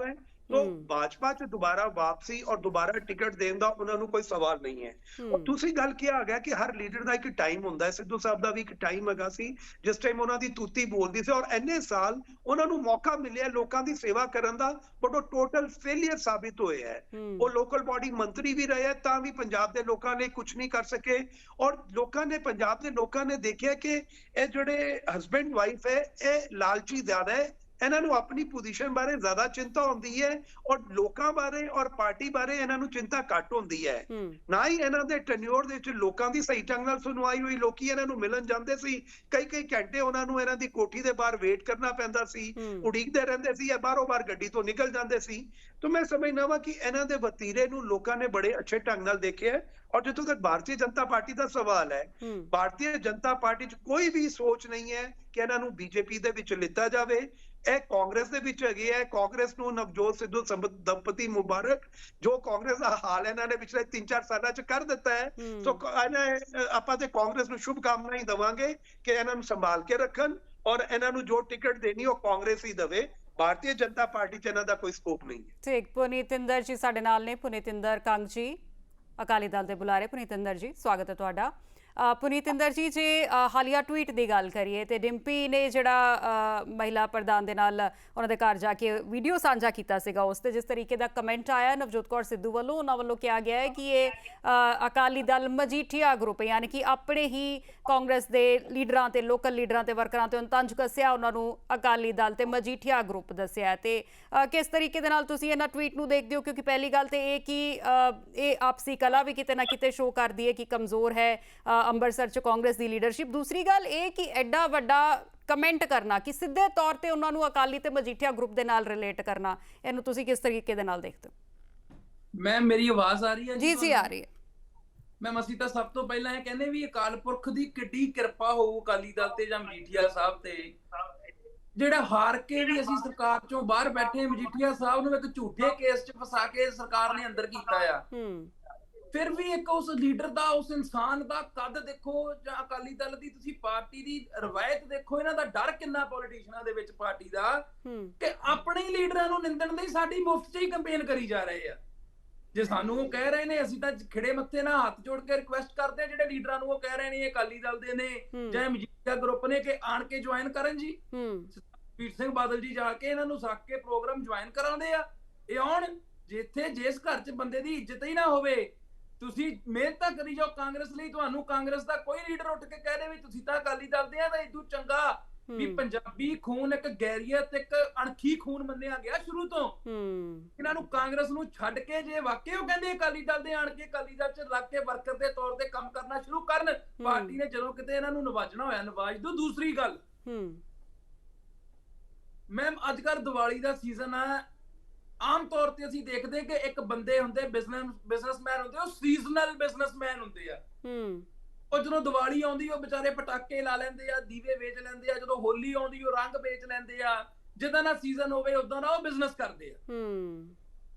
S1: ਹਮ।
S4: ਭਾਜਪਾ 'ਚ ਦੁਬਾਰਾ ਵਾਪਸੀ ਔਰ ਦੁਬਾਰਾ ਟਿਕਟ ਦੇਣ ਦਾ ਉਹਨਾਂ ਨੂੰ ਕੋਈ ਸਵਾਲ ਨਹੀਂ ਹੈ
S1: ਹਮ।
S4: ਤੁਸੀਂ ਗੱਲ ਕਿਹਾ ਗਿਆ ਕਿ ਹਰ ਲੀਡਰ ਦਾ ਇੱਕ ਟਾਈਮ ਹੁੰਦਾ ਹੈ ਸਿੱਧੂ ਸਾਹਿਬ ਦਾ ਵੀ ਇੱਕ ਟਾਈਮ ਹੈਗਾ ਸੀ ਜਿਸ ਟਾਈਮ ਉਹਨਾਂ ਦੀ ਤੂਤੀ ਬੋਲਦੀ ਸੀ ਔਰ ਇੰਨੇ ਸਾਲ ਉਹਨਾਂ ਨੂੰ ਮੌਕਾ ਮਿਲਿਆ ਲੋਕਾਂ ਦੀ ਸੇਵਾ ਕਰਨ ਦਾ ਬਟ ਉਹ ਟੋਟਲ ਫੇਲਿਅਰ ਸਾਬਿਤ ਹੋਏ ਹੈ। ਉਹ ਲੋਕਲ ਬਾਡੀ ਮੰਤਰੀ ਵੀ ਰਹੇ ਤਾਂ ਵੀ ਪੰਜਾਬ ਦੇ ਲੋਕਾਂ ਨੇ ਕੁਝ ਨਹੀਂ ਕਰ ਸਕੇ ਔਰ ਲੋਕਾਂ ਨੇ ਪੰਜਾਬ ਦੇ ਲੋਕਾਂ ਨੇ ਦੇਖਿਆ ਕਿ ਇਹ ਜਿਹੜੇ ਹਸਬੈਂਡ ਵਾਈਫ ਹੈ ਇਹ ਲਾਲਚੀ ਜ਼ਿਆਦਾ ਹੈ ਇਹਨਾਂ ਨੂੰ ਆਪਣੀ ਪੋਜੀਸ਼ਨ ਬਾਰੇ ਜ਼ਿਆਦਾ ਚਿੰਤਾ ਹੁੰਦੀ ਹੈ ਔਰ ਲੋਕਾਂ ਬਾਰੇ ਔਰ ਪਾਰਟੀ ਬਾਰੇ ਇਹਨਾਂ ਨੂੰ ਚਿੰਤਾ ਘੱਟ ਹੁੰਦੀ ਹੈ। ਨਾ ਹੀ ਇਹਨਾਂ ਦੇ ਟੈਨਿਓਰ ਦੇ ਵਿੱਚ ਲੋਕਾਂ ਦੀ ਸਹੀ ਢੰਗ ਨਾਲ ਸੁਣਵਾਈ ਹੋਈ ਲੋਕੀ ਇਹਨਾਂ ਨੂੰ ਮਿਲਣ ਜਾਂਦੇ ਸੀ। ਕਈ ਕਈ ਘੰਟੇ ਉਹਨਾਂ ਨੂੰ ਇਹਨਾਂ ਦੀ ਕੋਠੀ ਦੇ ਬਾਹਰ ਵੇਟ ਕਰਨਾ ਪੈਂਦਾ ਸੀ। ਉਡੀਕਦੇ ਰਹਿੰਦੇ ਸੀ ਜਾਂ ਬਾਹਰੋਂ ਬਾਹਰ ਗੱਡੀ ਤੋਂ ਨਿਕਲ ਜਾਂਦੇ ਸੀ। ਤਾਂ ਮੈਂ ਸਮਝਦਾ ਵਾਂ ਕਿ ਇਹਨਾਂ ਦੇ ਵਤੀਰੇ ਨੂੰ ਲੋਕਾਂ ਨੇ ਬੜੇ ਅੱਛੇ ਢੰਗ ਨਾਲ ਦੇਖਿਆ। ਔਰ ਜਿੱਥੋਂ ਤੱਕ ਭਾਰਤੀ ਜਨਤਾ ਪਾਰਟੀ ਦਾ ਸਵਾਲ ਹੈ। ਭਾਰਤੀ ਜਨਤਾ ਪਾਰਟੀ 'ਚ ਕੋਈ ਵੀ ਸੋਚ ਨਹੀਂ ਹੈ ਕਿ ਇਹਨਾਂ ਨੂੰ ਬੀਜੇਪੀ ਦੇ ਵਿੱਚ ਲਿੱਤਾ ਜਾਵੇ। ਇਹ ਕਾਂਗਰਸ ਦੇ ਵਿੱਚ ਹੈਗੇ ਹੈ। ਕਾਂਗਰਸ ਨੂੰ ਨਵਜੋਤ ਸਿੱਧੂ ਦੰਪਤੀ ਮੁਬਾਰਕ ਜੋ ਕਾਂਗਰਸ ਦਾ ਹਾਲ ਇਹਨਾਂ ਨੇ ਪਿਛਲੇ 3-4 ਸਾਲਾਂ 'ਚ ਕਰ ਦਿੱਤਾ ਹੈ। ਸੋ ਆਪਾਂ ਤੇ ਕਾਂਗਰਸ ਨੂੰ ਸ਼ੁਭ ਕਾਮਨਾਵਾਂ ਹੀ ਦਵਾਂਗੇ ਕਿ ਇਹਨਾਂ ਨੂੰ ਸੰਭਾਲ ਕੇ ਰੱਖਣ ਔਰ ਇਹਨਾਂ ਨੂੰ ਜੋ ਟਿਕਟ ਦੇਣੀ ਉਹ ਕਾਂਗਰਸ ਹੀ ਦੇਵੇ। ਭਾਰਤੀ ਜਨਤਾ ਪਾਰਟੀ 'ਚ ਇਹਨਾਂ ਦਾ ਕੋਈ ਸਕੋਪ ਨਹੀਂ ਹੈ।
S1: ਠੀਕ ਪੁਨੀਤਿੰਦਰ ਜੀ ਸਾਡੇ ਨਾਲ ਨੇ। ਪੁਨੀਤਿੰਦਰ ਕੰਗ ਜੀ ਅਕਾਲੀ ਦਲ ਦੇ ਬੁਲਾਰੇ। ਪੁਨੀਤਿੰਦਰ ਜੀ ਸਵਾਗਤ ਹੈ ਤੁਹਾਡਾ। ਪੁਨੀਤ ਇੰਦਰ ਜੀ, ਜੇ ਹਾਲੀਆ ਟਵੀਟ ਦੀ ਗੱਲ ਕਰੀਏ ਤੇ ਡਿੰਪੀ ਨੇ ਜਿਹੜਾ ਮਹਿਲਾ ਪ੍ਰਧਾਨ ਦੇ ਨਾਲ ਉਹਨਾਂ ਦੇ ਘਰ ਜਾ ਕੇ ਵੀਡੀਓ ਸਾਂਝਾ ਕੀਤਾ ਸੀਗਾ ਉਸ ਤੇ, ਜਿਸ ਤਰੀਕੇ ਦਾ ਕਮੈਂਟ ਆਇਆ, ਨਵਜੋਤ ਕੌਰ ਸਿੱਧੂ ਵੱਲੋਂ, ਉਹਨਾਂ ਵੱਲੋਂ ਕਿਹਾ ਗਿਆ ਹੈ ਕਿ ਇਹ ਅਕਾਲੀ ਦਲ ਮਜੀਠੀਆ ਗਰੁੱਪ, ਯਾਨੀ ਕਿ ਆਪਣੇ ਹੀ ਕਾਂਗਰਸ ਦੇ ਲੀਡਰਾਂ ਤੇ, ਲੋਕਲ ਲੀਡਰਾਂ ਤੇ, ਵਰਕਰਾਂ ਤੇ ਤੰਜ ਕੱਸਿਆ ਉਹਨਾਂ ਨੂੰ ਅਕਾਲੀ ਦਲ ਤੇ ਮਜੀਠੀਆ ਗਰੁੱਪ ਦੱਸਿਆ ਹੈ। ਤੇ ਕਿਸ ਤਰੀਕੇ ਦੇ ਨਾਲ ਤੁਸੀਂ ਇਹਨਾਂ ਟਵੀਟ ਨੂੰ ਦੇਖਦੇ ਹੋ? ਕਿਉਂਕਿ ਪਹਿਲੀ ਗੱਲ ਤੇ ਇਹ ਕਿ ਇਹ ਆਪਸੀ ਕਲਾ ਵੀ ਕਿਤੇ ਨਾ ਕਿਤੇ ਸ਼ੋਅ ਕਰਦੀ ਹੈ ਕਿ ਕਮਜ਼ੋਰ ਹੈ ਅੰਮ੍ਰਿਤਸਰ ਚ ਕਾਂਗਰਸ ਦੀ ਲੀਡਰਸ਼ਿਪ ਦੂਸਰੀ ਗੱਲ ਇਹ ਕਿ ਐਡਾ ਵੱਡਾ ਕਮੈਂਟ ਕਰਨਾ ਕਿ ਸਿੱਧੇ ਤੌਰ ਤੇ ਉਹਨਾਂ ਨੂੰ ਅਕਾਲੀ ਤੇ ਮਜੀਠੀਆ ਗਰੁੱਪ ਦੇ ਨਾਲ ਰਿਲੇਟ ਕਰਨਾ ਇਹਨੂੰ ਤੁਸੀਂ ਕਿਸ ਤਰੀਕੇ ਦੇ ਨਾਲ ਦੇਖਦੇ ਹੋ?
S5: ਮੈਂ ਮੇਰੀ ਆਵਾਜ਼ ਆ ਰਹੀ ਹੈ
S1: ਜੀ ਜੀ ਆ ਰਹੀ ਹੈ।
S5: ਮੈਂ ਮਸੀ ਤਾਂ ਸਭ ਤੋਂ ਪਹਿਲਾਂ ਇਹ ਕਹਿੰਦੇ ਵੀ ਅਕਾਲ ਪੁਰਖ ਦੀ ਕਿੱਡੀ ਕਿਰਪਾ ਹੋਊ ਅਕਾਲੀ ਦਲ ਤੇ ਜਾਂ ਮਜੀਠੀਆ ਸਾਹਿਬ ਤੇ। ਜਿਹੜਾ ਹਾਰ ਕੇ ਵੀ ਅਸੀਂ ਸਰਕਾਰ ਚੋਂ ਬਾਹਰ ਬੈਠੇ ਮਜੀਠੀਆ ਸਾਹਿਬ ਨੂੰ ਇੱਕ ਝੂਠੇ ਕੇਸ 'ਚ ਫਸਾ ਕੇ ਸਰਕਾਰ ਨੇ ਅੰਦਰ ਕੀਤਾ ਆ।
S1: ਹੂੰ।
S5: ਫਿਰ ਵੀ ਇੱਕ ਉਸ ਲੀਡਰ ਦਾ ਉਸ ਇਨਸਾਨ ਦਾ ਕੱਦ ਦੇਖੋ ਜਾਂ ਅਕਾਲੀ ਦਲ ਦੀ ਤੁਸੀਂ ਪਾਰਟੀ ਦੀ ਰਵਾਇਤ ਦੇਖੋ ਇਹਨਾਂ ਦਾ ਡਰ ਕਿੰਨਾ ਪੋਲੀਟੀਸ਼ੀਅਨਾਂ ਦੇ ਵਿੱਚ ਪਾਰਟੀ ਦਾ ਕਿ ਆਪਣੇ ਹੀ ਲੀਡਰਾਂ ਨੂੰ ਨਿੰਦਣ ਦੀ ਸਾਡੀ ਮੁਫਤ 'ਚ ਹੀ ਕੈਂਪੇਨ ਕਰੀ ਜਾ ਰਹੇ ਆ। ਜੇ ਸਾਨੂੰ ਉਹ ਕਹਿ ਰਹੇ ਨੇ ਅਸੀਂ ਤਾਂ ਖਿੜੇ ਮੱਥੇ ਨਾਲ ਹੱਥ ਜੋੜ ਕੇ ਰਿਕੁਐਸਟ ਕਰਦੇ ਆ ਜਿਹੜੇ ਲੀਡਰਾਂ ਨੂੰ ਉਹ ਕਹਿ ਰਹੇ ਨੇ ਇਹ ਅਕਾਲੀ ਦਲ ਦੇ ਨੇ। ਜਾਂ ਮਜੀਠੀਆ ਗਰੁੱਪ ਨੇ ਕਿ ਆਣ ਕੇ ਜੁਆਇਨ ਕਰਨ ਜੀ। ਵੀਰ ਸਿੰਘ ਬਾਦਲ ਜੀ ਜਾ ਕੇ ਇਹਨਾਂ ਨੂੰ ਸੱਕ ਕੇ ਪ੍ਰੋਗਰਾਮ ਜੁਆਇਨ ਕਰਾਉਂਦੇ ਆ। ਇਹ ਆਉਣ ਜਿੱਥੇ ਜਿਸ ਘਰ 'ਚ ਬੰਦੇ ਦੀ ਇੱਜ਼ਤ ਹੀ ਨਾ ਹੋਵੇ ਤੁਸੀਂ ਮਿਹਨਤ ਤਾਂ ਕਰੀ ਜਾਓ ਕਾਂਗਰਸ ਲਈ ਤੁਹਾਨੂੰ ਕਾਂਗਰਸ ਦਾ ਕੋਈ ਲੀਡਰ ਉੱਠ ਕੇ ਕਹਿ ਦੇ ਵੀ ਤੁਸੀਂ ਤਾਂ ਅਕਾਲੀ ਦਲ ਦੇ ਆ ਤਾਂ ਇਦੋਂ ਚੰਗਾ ਵੀ। ਪੰਜਾਬੀ ਖੂਨ ਇੱਕ ਗੈਰੀਅਤ ਇੱਕ ਅਣਖੀ ਖੂਨ ਮੰਨਿਆ ਗਿਆ ਸ਼ੁਰੂ ਤੋਂ।
S1: ਹੂੰ।
S5: ਇਹਨਾਂ ਨੂੰ ਕਾਂਗਰਸ ਨੂੰ ਛੱਡ ਕੇ ਜੇ ਵਾਕਈ ਉਹ ਕਹਿੰਦੇ ਅਕਾਲੀ ਦਲ ਦੇ ਆਣ ਕੇ ਅਕਾਲੀ ਦਲ 'ਚ ਲੱਗ ਕੇ ਵਰਕਰ ਦੇ ਤੌਰ ਤੇ ਕੰਮ ਕਰਨਾ ਸ਼ੁਰੂ ਕਰਨ ਪਾਰਟੀ ਨੇ ਜਦੋਂ ਕਿਤੇ ਇਹਨਾਂ ਨੂੰ ਨਵਾਜਣਾ ਹੋਇਆ ਨਵਾਜ ਦੋ ਦੂਸਰੀ ਗੱਲ।
S1: ਹੂੰ।
S5: ਮੈਮ ਅੱਜ ਕੱਲ ਦੀਵਾਲੀ ਦਾ ਸੀਜ਼ਨ ਆ ਆਮ ਤੌਰ ਤੇ ਅਸੀਂ ਦੇਖਦੇ ਕਿ ਇੱਕ ਬੰਦੇ ਹੁੰਦੇ ਬਿਜ਼ਨਸ ਬਿਜ਼ਨਸਮੈਨ ਹੁੰਦੇ ਉਹ ਸੀਜ਼ਨਲ ਬਿਜ਼ਨਸਮੈਨ ਹੁੰਦੇ ਆ।
S1: ਹੂੰ।
S5: ਉਹ ਜਦੋਂ ਦੀਵਾਲੀ ਆਉਂਦੀ ਉਹ ਵਿਚਾਰੇ ਪਟਾਕੇ ਲਾ ਲੈਂਦੇ ਆ ਦੀਵੇ ਵੇਚ ਲੈਂਦੇ ਆ ਜਦੋਂ ਹੋਲੀ ਆਉਂਦੀ ਉਹ ਰੰਗ ਵੇਚ ਲੈਂਦੇ ਆ ਜਿੱਦਾਂ ਦਾ ਸੀਜ਼ਨ ਹੋਵੇ ਉਦਾਂ ਦਾ ਉਹ ਬਿਜ਼ਨਸ ਕਰਦੇ ਆ।
S1: ਹੂੰ।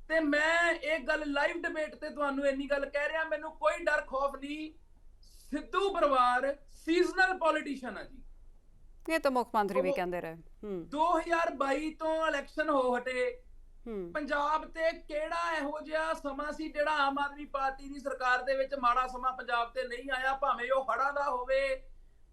S5: ਤੇ ਮੈਂ ਇਹ ਗੱਲ ਲਾਈਵ ਡਿਬੇਟ ਤੇ ਤੁਹਾਨੂੰ ਇੰਨੀ ਗੱਲ ਕਹਿ ਰਿਹਾ ਮੈਨੂੰ ਕੋਈ ਡਰ ਖੌਫ ਨਹੀਂ। ਸਿੱਧੂ ਪਰਿਵਾਰ ਸੀਜ਼ਨਲ ਪੋਲੀਟੀਸ਼ੀਅਨ ਆ ਜੀ।
S1: ਇਹ ਤਾਂ ਮੁੱਖ ਮੰਤਰੀ ਵੀ ਕਹਿੰਦੇ ਰਹੇ ਹੂੰ।
S5: 2022 ਤੋਂ ਇਲੈਕਸ਼ਨ ਹੋ ਹਟੇ ਪੰਜਾਬ ਤੇ ਕਿਹੜਾ ਇਹੋ ਜਿਹਾ ਸਮਾਂ ਸੀ ਜਿਹੜਾ ਆਮ ਆਦਮੀ ਪਾਰਟੀ ਦੀ ਸਰਕਾਰ ਦੇ ਵਿੱਚ ਮਾੜਾ ਸਮਾਂ ਪੰਜਾਬ ਤੇ ਨਹੀਂ ਆਇਆ? ਭਾਵੇਂ ਉਹ ਹੜ੍ਹਾਂ ਦਾ ਹੋਵੇ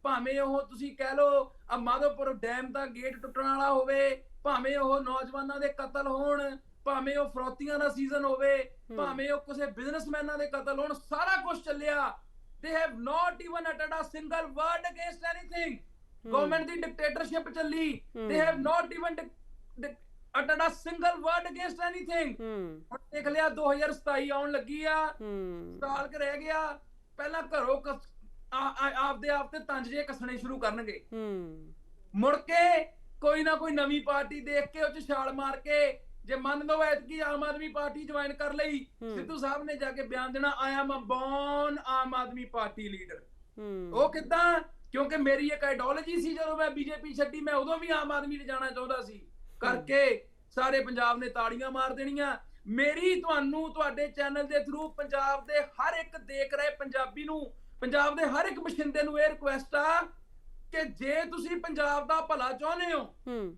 S5: ਭਾਵੇਂ ਉਹ ਤੁਸੀਂ ਕਹਿ ਲਓ ਆ ਮਾਧੋਪੁਰ ਡੈਮ ਦਾ ਗੇਟ ਟੁੱਟਣ ਵਾਲਾ ਹੋਵੇ ਭਾਵੇਂ ਉਹ ਨੌਜਵਾਨਾਂ ਦੇ ਕਤਲ ਹੋਣ ਭਾਵੇਂ ਉਹ ਫਰੋਤੀਆਂ ਦਾ ਸੀਜ਼ਨ ਹੋਵੇ। ਭਾਵੇਂ ਉਹ ਕਿਸੇ ਬਿਜ਼ਨਸਮੈਨਾਂ ਦੇ ਕਤਲ ਹੋਣ ਸਾਰਾ ਕੁਝ ਚੱਲਿਆ। They have not even ਅਟਡ a single word against anything government the dictatorship ਚੱਲੀ। They have not even ਅਟਡ a single word against anything ਹੁਣ ਦੇਖ ਲਿਆ 2027 ਆਉਣ ਲੱਗੀ ਆ। ਸਾਲ ਕੁ ਰਹਿ ਗਿਆ। ਪਹਿਲਾਂ ਘਰੋਂ ਆਪਦੇ ਆਪ ਤੇ ਤੰਜ ਜੇ ਕੱਸਣੇ ਸ਼ੁਰੂ ਕਰਨਗੇ। ਮੁੜ ਕੇ ਕੋਈ ਨਾ ਕੋਈ ਨਵੀਂ ਪਾਰਟੀ ਦੇਖ ਕੇ ਉਹ ਚ ਛਾਲ ਮਾਰ ਕੇ ਜੇ ਮੰਨ ਲਓ ਐਤਕੀ ਆਮ ਆਦਮੀ ਪਾਰਟੀ ਜੁਆਇਨ ਕਰ ਲਈ। ਸਿੱਧੂ ਸਾਹਿਬ ਨੇ ਜਾ ਕੇ ਬਿਆਨ ਦੇਣਾ I am a born Aam Aadmi Party leader. ਉਹ ਕਿਦਾਂ? ਕਿਉਂਕਿ ਮੇਰੀ ਇੱਕ ਆਈਡੀਓਲੋਜੀ ਸੀ ਜਦੋਂ ਮੈਂ ਬੀਜੇਪੀ ਛੱਡੀ ਮੈਂ ਉਦੋਂ ਵੀ ਆਮ ਆਦਮੀ 'ਚ ਜਾਣਾ ਚਾਹੁੰਦਾ ਸੀ। ਕਰਕੇ ਸਾਰੇ ਪੰਜਾਬ ਨੇ ਤਾੜੀਆਂ ਮਾਰ ਦੇਣੀਆਂ। ਮੇਰੀ ਤੁਹਾਨੂੰ ਤੁਹਾਡੇ ਚੈਨਲ ਦੇ ਥਰੂ ਪੰਜਾਬ ਦੇ ਹਰ ਇੱਕ ਦੇਖ ਰਹੇ ਪੰਜਾਬੀ ਨੂੰ, ਪੰਜਾਬ ਦੇ ਹਰ ਇੱਕ ਬਸ਼ਿੰਦੇ ਨੂੰ ਇਹ ਰਿਕੁਐਸਟ ਆ ਕਿ ਜੇ ਤੁਸੀਂ ਪੰਜਾਬ ਦਾ ਭਲਾ ਚਾਹੁੰਦੇ ਹੋ,
S1: ਹੂੰ।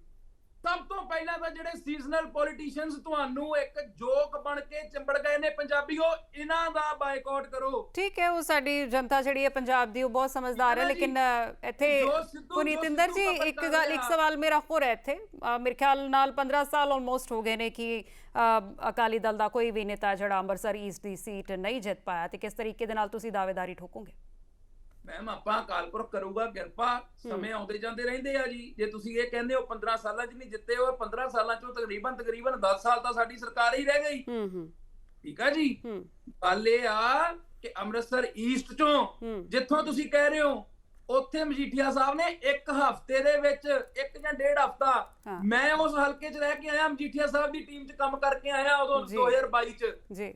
S5: ਸਭ ਤੋਂ ਪਹਿਲਾਂ ਤਾਂ ਜਿਹੜੇ ਸੀਜ਼ਨਲ ਪੋਲੀਟੀਸ਼ੀਅਨਸ ਤੁਹਾਨੂੰ ਇੱਕ ਜੋਕ ਬਣ ਕੇ ਚਿੰਬੜ ਗਏ ਨੇ ਪੰਜਾਬੀਓ ਇਹਨਾਂ ਦਾ ਬਾਈਕਾਟ ਕਰੋ।
S1: ਠੀਕ ਹੈ ਉਹ ਸਾਡੀ ਜਨਤਾ ਜਿਹੜੀ ਹੈ ਪੰਜਾਬ ਦੀ ਉਹ ਬਹੁਤ ਸਮਝਦਾਰ ਹੈ ਲੇਕਿਨ ਇੱਥੇ ਪੁਨੀਤਿੰਦਰ
S5: ਜੋ
S1: ਇੱਕ ਗੱਲ ਇੱਕ। ਸਵਾਲ ਮੇਰਾ ਹੋਰ ਹੈ ਇੱਥੇ। ਮੇਰੇ ਖਿਆਲ ਨਾਲ 15 ਸਾਲ ਆਲਮੋਸਟ ਹੋ ਗਏ ਨੇ ਕਿ ਅਕਾਲੀ ਦਲ ਦਾ ਕੋਈ ਵੀ ਨੇਤਾ ਜਿਹੜਾ ਅੰਮ੍ਰਿਤਸਰ ਈਸਟ ਦੀ ਸੀਟ ਨਹੀਂ ਜਿੱਤ ਪਾਇਆ ਤੇ ਕਿਸ ਤਰੀਕੇ ਦੇ ਨਾਲ ਤੁਸੀਂ ਦਾਅਵੇਦਾਰੀ ਠੋਕੋਗੇ?
S5: ਮੈਮ ਆਪਾਂ ਅਕਾਲਪੁਰਖ ਕਰੂਗਾ ਕਿਰਪਾ ਸਮੇਂ ਆਉਂਦੇ ਜਾਂਦੇ ਰਹਿੰਦੇ ਆ ਜੀ। ਜੇ ਤੁਸੀਂ ਇਹ ਕਹਿੰਦੇ ਹੋ 15 ਸਾਲਾਂ 'ਚ ਨਹੀਂ ਜਿੱਤੇ ਹੋ 15 ਸਾਲਾਂ 'ਚੋਂ ਤਕਰੀਬਨ ਤਕਰੀਬਨ 10 ਸਾਲ ਤਾਂ ਸਾਡੀ ਸਰਕਾਰ ਹੀ ਰਹਿ ਗਈ।
S1: ਹੂੰ ਹੂੰ।
S5: ਠੀਕ ਆ ਜੀ?
S1: ਹੂੰ।
S5: ਗੱਲ ਇਹ ਆ ਕਿ ਅੰਮ੍ਰਿਤਸਰ ਈਸਟ 'ਚੋਂ ਜਿੱਥੋਂ ਤੁਸੀਂ ਕਹਿ ਰਹੇ ਹੋ ਉੱਥੇ ਮਜੀਠੀਆ ਸਾਹਿਬ ਨੇ ਇੱਕ ਹਫ਼ਤੇ ਦੇ ਵਿੱਚ ਇੱਕ ਜਾਂ ਡੇਢ ਹਫ਼ਤਾ। ਮੈਂ ਉਸ ਹਲਕੇ 'ਚ ਰਹਿ ਕੇ ਆਇਆ ਮਜੀਠੀਆ ਸਾਹਿਬ ਦੀ ਟੀਮ 'ਚ ਕੰਮ ਕਰਕੇ ਆਇਆ ਉਦੋਂ
S1: ਜੀ।
S5: 2022 'ਚ।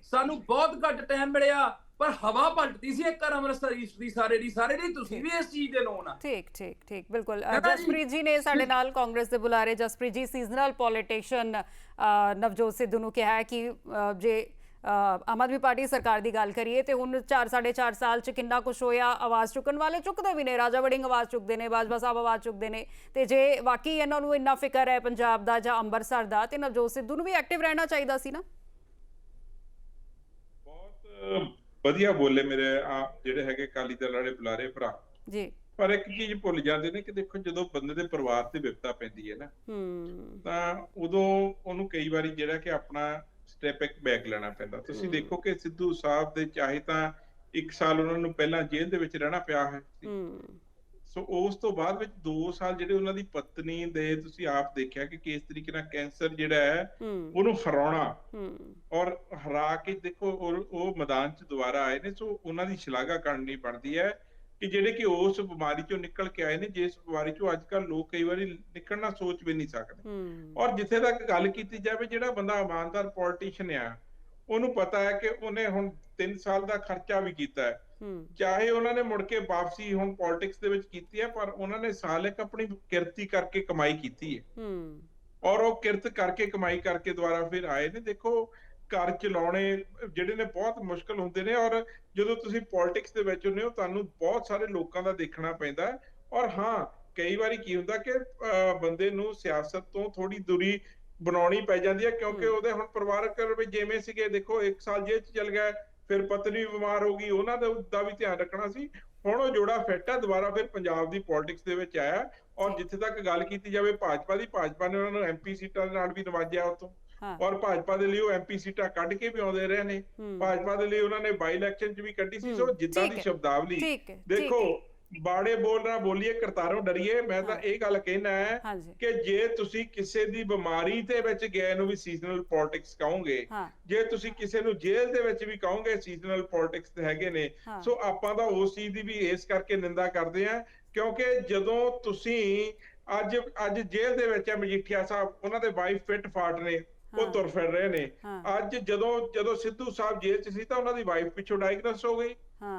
S5: ਸਾਨੂੰ ਬਹੁਤ ਘੱਟ ਟਾਈਮ ਮਿਲਿਆ। ਪਰ ਹਵਾ ਪਲਟਦੀ ਸੀ ਇੱਕ ਵਾਰ ਅੰਮ੍ਰਿਤਸਰ ਈਸਟ ਦੀ ਸਾਰੇ ਦੀ ਸਾਰੇ ਦੀ ਤੁਸੀਂ ਵੀ ਇਸ ਚੀਜ਼ ਦੇ ਲੋਨ ਆ।
S1: ਠੀਕ ਠੀਕ ਠੀਕ ਬਿਲਕੁਲ? ਜਸਪ੍ਰੀਤ ਜੀ ਨੇ ਸਾਡੇ ਨਾਲ ਕਾਂਗਰਸ ਦੇ ਬੁਲਾਰੇ ਜਸਪ੍ਰੀਤ ਜੀ ਸੀਜ਼ਨਲ ਪੋਲੀਟੀਸ਼ੀਅਨ ਨਵਜੋਤ ਸਿੱਧੂ ਨੂੰ ਕਿਹਾ ਹੈ ਕਿ ਜੇ ਆਮ ਆਦਮੀ ਪਾਰਟੀ ਸਰਕਾਰ ਦੀ ਗੱਲ ਕਰੀਏ ਤੇ ਹੁਣ 4 4.5 ਸਾਲ ਚ ਕਿੰਨਾ ਕੁਝ ਹੋਇਆ ਆਵਾਜ਼ ਚੁੱਕਣ ਵਾਲੇ ਚੁੱਕਦੇ ਵੀ ਨੇ ਰਾਜਾ ਵੜਿੰਗ ਆਵਾਜ਼ ਚੁੱਕਦੇ ਨੇ ਬਾਜਵਾ ਸਾਹਿਬ ਆਵਾਜ਼ ਚੁੱਕਦੇ ਨੇ ਤੇ ਜੇ ਵਾਕਈ ਇਹਨਾਂ ਨੂੰ ਇੰਨਾ ਫਿਕਰ ਹੈ ਪੰਜਾਬ ਦਾ ਜਾਂ ਅੰਮ੍ਰਿਤਸਰ ਦਾ ਤੇ ਨਵਜੋਤ ਸਿੱਧੂ ਨੂੰ ਵੀ ਐਕਟਿਵ ਰਹਿਣਾ ਚਾਹੀਦਾ ਸੀ ਨਾ?
S3: ਬਹੁਤ ਵਧੀਆ ਬੋਲੇ ਮੇਰੇ ਆ ਜਿਹੜੇ ਹੈਗੇ ਅਕਾਲੀ ਦਲ ਵਾਲੇ ਬੁਲਾਰੇ ਭਰਾ।
S1: ਜੀ।
S3: ਪਰ ਇੱਕ ਚੀਜ਼ ਭੁੱਲ ਜਾਂਦੇ ਨੇ ਕਿ ਦੇਖੋ ਜਦੋਂ ਬੰਦੇ ਦੇ ਪਰਿਵਾਰ ਤੇ ਵਿਪਤਾ ਪੈਂਦੀ ਹੈ ਨਾ
S1: ਹੂੰ।
S3: ਤਾਂ ਉਦੋਂ ਉਹਨੂੰ ਕਈ ਵਾਰੀ ਜਿਹੜਾ ਕਿ ਆਪਣਾ ਸਟੈਪ ਇੱਕ ਬੈਕ ਲੈਣਾ ਪੈਂਦਾ। ਤੁਸੀਂ। ਦੇਖੋ ਕਿ ਸਿੱਧੂ ਸਾਹਿਬ ਦੇ ਚਾਹੇ ਤਾਂ ਇੱਕ ਸਾਲ ਉਹਨਾਂ ਨੂੰ ਪਹਿਲਾਂ ਜੇਲ੍ਹ ਦੇ ਵਿੱਚ ਰਹਿਣਾ ਪਿਆ ਹੈ
S1: ਹੂੰ।
S3: ਸੋ ਉਸ ਤੋਂ ਬਾਅਦ ਵਿੱਚ 2 ਸਾਲ ਜਿਹੜੇ ਉਹਨਾਂ ਦੀ ਪਤਨੀ ਦੇ ਤੁਸੀਂ ਆਪ ਦੇਖਿਆ ਕਿ ਕਿਸ ਤਰੀਕੇ ਨਾਲ ਕੈਂਸਰ ਜਿਹੜਾ ਹੈ ਉਹਨੂੰ ਹਰਾਉਣਾ ਔਰ ਹਰਾ ਕੇ ਦੇਖੋ ਉਹ ਮੈਦਾਨ 'ਚ ਦੁਬਾਰਾ ਆਏ ਨੇ ਸੋ ਉਹਨਾਂ ਦੀ ਸ਼ਲਾਘਾ ਕਰਨੀ ਬਣਦੀ ਹੈ ਕਿ ਜਿਹੜੇ ਕਿ ਉਸ ਬਿਮਾਰੀ 'ਚੋਂ ਨਿਕਲ ਕੇ ਆਏ ਨੇ ਜਿਸ ਬਿਮਾਰੀ 'ਚੋਂ ਅੱਜ ਕੱਲ ਲੋਕ ਕਈ ਵਾਰੀ ਨਿਕਲਣਾ ਸੋਚ ਵੀ ਨਹੀਂ ਸਕਦੇ। ਔਰ ਜਿੱਥੇ ਤੱਕ ਗੱਲ ਕੀਤੀ ਜਾਵੇ ਜਿਹੜਾ ਬੰਦਾ ਇਮਾਨਦਾਰ ਪੋਲੀਟੀਸ਼ੀਅਨ ਆ ਉਹਨੂੰ ਪਤਾ ਹੈ ਕਿ ਉਹਨੇ ਹੁਣ 3 ਸਾਲ ਦਾ ਖਰਚਾ ਵੀ ਕੀਤਾ ਹੈ। ਚਾਹੇ ਉਹਨਾਂ ਨੇ ਮੁੜ ਕੇ ਵਾਪਸੀ ਹੁਣ ਪੋਲਿਟਿਕਸ ਦੇ ਵਿੱਚ ਕੀਤੀ ਹੈ ਪਰ ਉਹਨਾਂ ਨੇ ਸਾਲ ਇੱਕ ਆਪਣੀ ਕਿਰਤੀ ਕਰਕੇ ਕਮਾਈ ਕੀਤੀ ਹੈ।
S1: ਹੂੰ।
S3: ਔਰ ਉਹ ਕਿਰਤ ਕਰਕੇ ਕਮਾਈ ਕਰਕੇ ਦੁਬਾਰਾ ਫਿਰ ਆਏ ਨੇ। ਦੇਖੋ ਘਰ ਚਲਾਉਣੇ ਜਿਹੜੇ ਨੇ ਬਹੁਤ ਮੁਸ਼ਕਲ ਹੁੰਦੇ ਨੇ ਔਰ ਜਦੋਂ ਤੁਸੀਂ ਪੋਲਿਟਿਕਸ ਦੇ ਵਿੱਚ ਹੁੰਦੇ ਹੋ ਤੁਹਾਨੂੰ ਬਹੁਤ ਸਾਰੇ ਲੋਕਾਂ ਦਾ ਦੇਖਣਾ ਪੈਂਦਾ। ਔਰ ਹਾਂ ਕਈ ਵਾਰੀ ਕੀ ਹੁੰਦਾ ਕਿ ਬੰਦੇ ਨੂੰ ਸਿਆਸਤ ਤੋਂ ਥੋੜੀ ਦੂਰੀ ਬਣਾਉਣੀ ਪੈ ਜਾਂਦੀ ਹੈ ਕਿਉਂਕਿ। ਉਹਦੇ ਹੁਣ ਪਰਿਵਾਰਕ ਰਵੇ ਜਿਵੇਂ ਸੀਗੇ ਦੇਖੋ ਇੱਕ ਸਾਲ ਜੇਲ੍ਹ 'ਚ ਚਲ ਗਏ ਫਿਰ ਪਤਨੀ ਬਿਮਾਰ ਹੋ ਗਈ ਉਹਨਾਂ ਦਾ ਦਾ ਵੀ ਧਿਆਨ ਰੱਖਣਾ ਸੀ। ਹੁਣ ਉਹ ਜੋੜਾ ਫਿੱਟ ਹੈ ਦੁਬਾਰਾ ਫਿਰ ਪੰਜਾਬ ਦੀ ਪੋਲਿਟਿਕਸ ਦੇ ਵਿੱਚ ਆਇਆ ਔਰ ਜਿੱਥੇ ਤੱਕ ਗੱਲ ਕੀਤੀ ਜਾਵੇ ਭਾਜਪਾ ਦੀ ਭਾਜਪਾ ਨੇ ਉਹਨਾਂ ਨੂੰ ਐਮਪੀ ਸੀਟਾਂ ਦੇ ਨਾਲ ਵੀ ਨਵਾਜਿਆ ਉਤੋਂ ਔਰ ਭਾਜਪਾ ਦੇ ਲਈ ਉਹ ਐਮਪੀ ਸੀਟਾਂ ਕੱਢ ਕੇ ਵੀ ਆਉਂਦੇ ਰਹੇ ਨੇ। ਭਾਜਪਾ ਦੇ ਲਈ ਉਹਨਾਂ ਨੇ ਬਾਈ ਇਲੈਕਸ਼ਨ 'ਚ ਵੀ ਕੱਢੀ ਸੀ ਸੋ ਜਿੱਦਾਂ ਦੀ ਸ਼ਬਦਾਵਲੀ। ਦੇਖੋ। ਬਾੜੇ ਬੋਲ ਨਾ ਬੋਲੀਏ ਕਰਤਾਰੋਂ ਡਰੀਏ ਮੈਂ ਤਾਂ। ਇਹ ਗੱਲ ਕਹਿਣਾ ਹੈ ਕਿ ਜੇ ਤੁਸੀਂ ਕਿਸੇ ਦੀ ਬਿਮਾਰੀ ਦੇ ਵਿੱਚ ਗਏ ਨੂੰ ਵੀ ਸੀਜ਼ਨਲ ਪੋਲਿਟਿਕਸ ਕਹੋਗੇ ਜੇ ਤੁਸੀਂ ਕਿਸੇ ਨੂੰ ਜੇਲ੍ਹ ਦੇ ਵਿੱਚ ਵੀ ਕਹੋਗੇ ਸੀਜ਼ਨਲ ਪੋਲਿਟਿਕਸ ਤੇ ਹੈਗੇ ਨੇ ਸੋ ਆਪਾਂ ਤਾਂ ਉਸ ਚੀਜ਼ ਦੀ ਵੀ ਇਸ ਕਰਕੇ ਨਿੰਦਾ ਕਰਦੇ ਆ ਕਿਉਂਕਿ ਜਦੋਂ ਤੁਸੀਂ ਅੱਜ ਅੱਜ ਜੇਲ੍ਹ ਦੇ ਵਿੱਚ ਹੈ ਮਜੀਠੀਆ ਸਾਹਿਬ ਉਹਨਾਂ ਦੇ ਵਾਈਫ ਫਿੱਟ ਫਾਟ ਨੇ ਉਹ। ਤੁਰ ਫਿਰ ਰਹੇ ਨੇ। ਅੱਜ ਜਦੋਂ ਜਦੋਂ ਸਿੱਧੂ ਸਾਹਿਬ ਜੇਲ੍ਹ 'ਚ ਸੀ ਤਾਂ ਉਹਨਾਂ ਦੀ ਵਾਈਫ ਪਿੱਛੋਂ ਡਾਇਗਨੋਸ ਹੋ ਗਈ।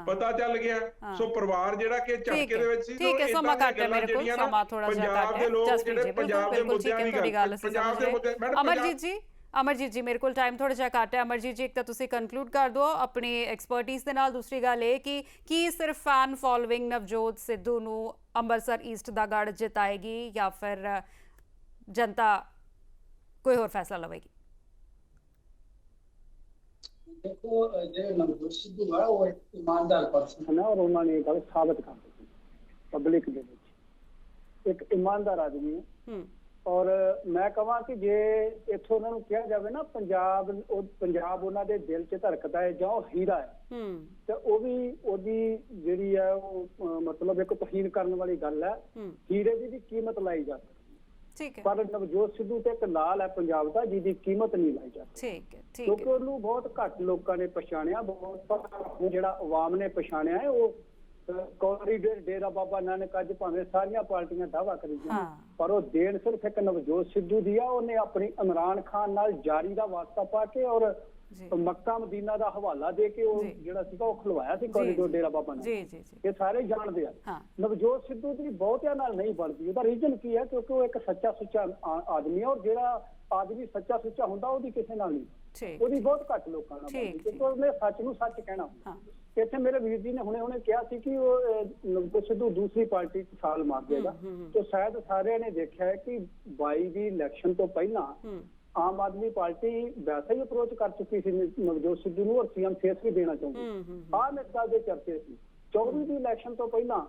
S3: ਪਤਾ ਚੱਲ ਗਿਆ। ਸੋ ਪਰਿਵਾਰ ਜਿਹੜਾ ਕਿ
S1: ਹੈ,
S3: ਦੇ ਵਿੱਚ ਸੀ
S1: ਠੀਕ ਹੈ, ਸਮਾਂ ਘੱਟ ਹੈ ਮੇਰੇ ਕੋਲ, ਸਮਾਂ ਥੋੜ੍ਹਾ ਜਿਹਾ ਘੱਟ ਹੈ। ਜਸਪ੍ਰੀਤ
S3: ਜਿਹੜੇ ਪੰਜਾਬ ਦੇ ਮੁੱਦਿਆਂ ਦੀ
S1: ਗੱਲ
S3: ਪੰਜਾਬ ਦੇ। ਮੁੱਦੇ
S1: ਅਮਰਜੀਤ ਜੀ ਅਮਰਜੀਤ ਜੀ ਮੇਰੇ ਕੋਲ ਟਾਈਮ ਥੋੜਾ ਜਿਹਾ ਘੱਟ ਹੈ ਅਮਰਜੀਤ ਜੀ ਇੱਕ ਤਾਂ ਤੁਸੀਂ ਕਨਕਲੂਡ ਕਰ ਦਿਓ ਆਪਣੀ ਐਕਸਪਰਟਿਜ਼ ਦੇ ਨਾਲ ਦੂਸਰੀ ਗੱਲ ਇਹ ਕਿ ਕੀ ਸਿਰਫ ਫੈਨ ਫੋਲੋਇੰਗ ਨਵਜੋਤ ਸਿੱਧੂ ਨੂੰ ਅੰਮ੍ਰਿਤਸਰ ਈਸਟ ਦਾ ਗੜ ਜਿਤਾਏਗੀ ਜਾਂ ਫਿਰ ਜਨਤਾ ਕੋਈ ਹੋਰ ਫੈਸਲਾ ਲਵੇਗੀ
S6: ਦੇਖੋ ਅਹ ਜਿਹੜੇ ਨਵਜੋਤ ਸਿੱਧੂ ਆ ਉਹ ਇੱਕ ਇਮਾਨਦਾਰ ਪਰਸਨ
S2: ਹੈ ਨਾ ਔਰ ਉਹਨਾਂ ਨੇ ਇਹ ਗੱਲ ਸਾਬਤ ਕਰ ਦਿੱਤੀ ਪਬਲਿਕ ਦੇ ਵਿੱਚ। ਇੱਕ ਇਮਾਨਦਾਰ ਆਦਮੀ ਹੈ।
S1: ਹੂੰ।
S2: ਔਰ ਮੈਂ ਕਹਾਂ ਕਿ ਜੇ ਇੱਥੋਂ ਉਹਨਾਂ ਨੂੰ ਕਿਹਾ ਜਾਵੇ ਨਾ ਪੰਜਾਬ ਉਹ ਪੰਜਾਬ ਉਹਨਾਂ ਦੇ ਦਿਲ 'ਚ ਧੜਕਦਾ ਹੈ ਜਾਂ ਉਹ ਹੀਰਾ ਹੈ ਤੇ ਉਹ ਵੀ ਉਹਦੀ ਜਿਹੜੀ ਹੈ ਉਹ ਮਤਲਬ ਇੱਕ ਤੋਹੀਨ ਕਰਨ ਵਾਲੀ ਗੱਲ ਹੈ।
S1: ਹੂੰ।
S2: ਹੀਰੇ ਦੀ ਵੀ ਕੀਮਤ ਲਾਈ ਜਾ ਸਕਦੀ
S1: ਠੀਕ ਹੈ।
S2: ਪਰ ਨਵਜੋਤ ਸਿੱਧੂ ਤੇ ਇੱਕ ਲਾਲ ਹੈ ਪੰਜਾਬ ਦਾ ਜਿਹਦੀ ਕੀਮਤ ਨਹੀਂ ਲਾਈ ਜਾ ਸਕਦੀ
S1: ਠੀਕ ਹੈ ਠੀਕ
S2: ਕਿਉਂਕਿ
S1: ਹੈ।
S2: ਉਹਨੂੰ ਬਹੁਤ ਘੱਟ ਲੋਕਾਂ ਨੇ ਪਛਾਣਿਆ ਬਹੁਤ ਜਿਹੜਾ ਆਵਾਮ ਨੇ ਪਛਾਣਿਆ ਹੈ ਉਹ ਅਹ, ਕੌਰੀ ਡੇ- ਡੇਰਾ ਬਾਬਾ ਨਾਨਕ ਅੱਜ ਭਾਵੇਂ ਸਾਰੀਆਂ ਪਾਰਟੀਆਂ ਦਾਵਾ ਕਰੀ ਜਾਂਦੀਆਂ ਪਰ ਉਹ ਦੇਣ ਸਿਰਫ ਇੱਕ ਨਵਜੋਤ ਸਿੱਧੂ ਦੀ ਆ ਉਹਨੇ ਆਪਣੀ ਇਮਰਾਨ ਖਾਨ ਨਾਲ ਜਾਰੀ ਦਾ ਵਾਸਤਾ ਪਾ ਕੇ ਔਰ ਮੱਕਾ ਮਦੀਨਾ ਦਾ ਹਵਾਲਾ ਦੇ ਕੇ ਉਹ। ਜਿਹੜਾ ਸੀਗਾ ਉਹ ਖਲਵਾਇਆ ਸੀ ਕੋਰੀਡੋਰ। ਡੇਰਾ ਬਾਬਾ
S1: ਜੀ ਜੀ ਜੀ।
S2: ਇਹ ਸਾਰੇ ਜਾਣਦੇ ਆ। ਨਵਜੋਤ ਸਿੱਧੂ ਦੀ ਬਹੁਤਿਆਂ ਨਾਲ ਨਹੀਂ ਬਣਦੀ। ਉਹਦਾ ਰੀਜ਼ਨ ਕੀ ਹੈ? ਕਿਉਂਕਿ ਉਹ ਇੱਕ ਸੱਚਾ ਸੁੱਚਾ ਆਦਮੀ ਹੈ ਔਰ ਜਿਹੜਾ ਆਦਮੀ ਸੱਚਾ ਸੁੱਚਾ ਹੁੰਦਾ ਉਹਦੀ ਕਿਸੇ ਨਾਲ ਨਹੀਂ। ਉਹਦੀ ਬਹੁਤ ਘੱਟ ਲੋਕਾਂ ਨਾਲ
S1: ਠੀਕ,
S2: ਬਣਦੀ। ਕਿਉਂਕਿ ਉਹਨੇ ਸੱਚ ਨੂੰ ਸੱਚ ਕਹਿਣਾ
S1: ਹਾਂ।
S2: ਇੱਥੇ ਮੇਰੇ ਵੀਰ ਜੀ ਨੇ ਹੁਣੇ ਹੁਣੇ ਕਿਹਾ ਸੀ ਕਿ ਉਹ ਨਵਜੋਤ ਸਿੱਧੂ ਦੂਸਰੀ ਪਾਰਟੀ 'ਚ ਛਾਲ ਮਾਰ ਦੇਗਾ। ਤੇ ਸ਼ਾਇਦ ਸਾਰਿਆਂ ਨੇ ਦੇਖਿਆ ਹੈ ਕਿ 22 ਦੀ ਇਲੈਕਸ਼ਨ ਤੋਂ ਪਹਿਲਾਂ ਆਮ ਆਦਮੀ ਪਾਰਟੀ ਵੈਸੇ ਹੀ ਅਪਰੋਚ ਕਰ ਚੁੱਕੀ ਸੀ ਨਵਜੋਤ ਸਿੱਧੂ ਨੂੰ ਔਰ ਸੀਐਮ ਫੇਸ ਵੀ ਦੇਣਾ ਚਾਹੁੰਦੀ ਇਸ ਗੱਲ ਦੇ ਚਰਚੇ ਸੀ। 24 ਦੀ ਇਲੈਕਸ਼ਨ ਤੋਂ ਪਹਿਲਾਂ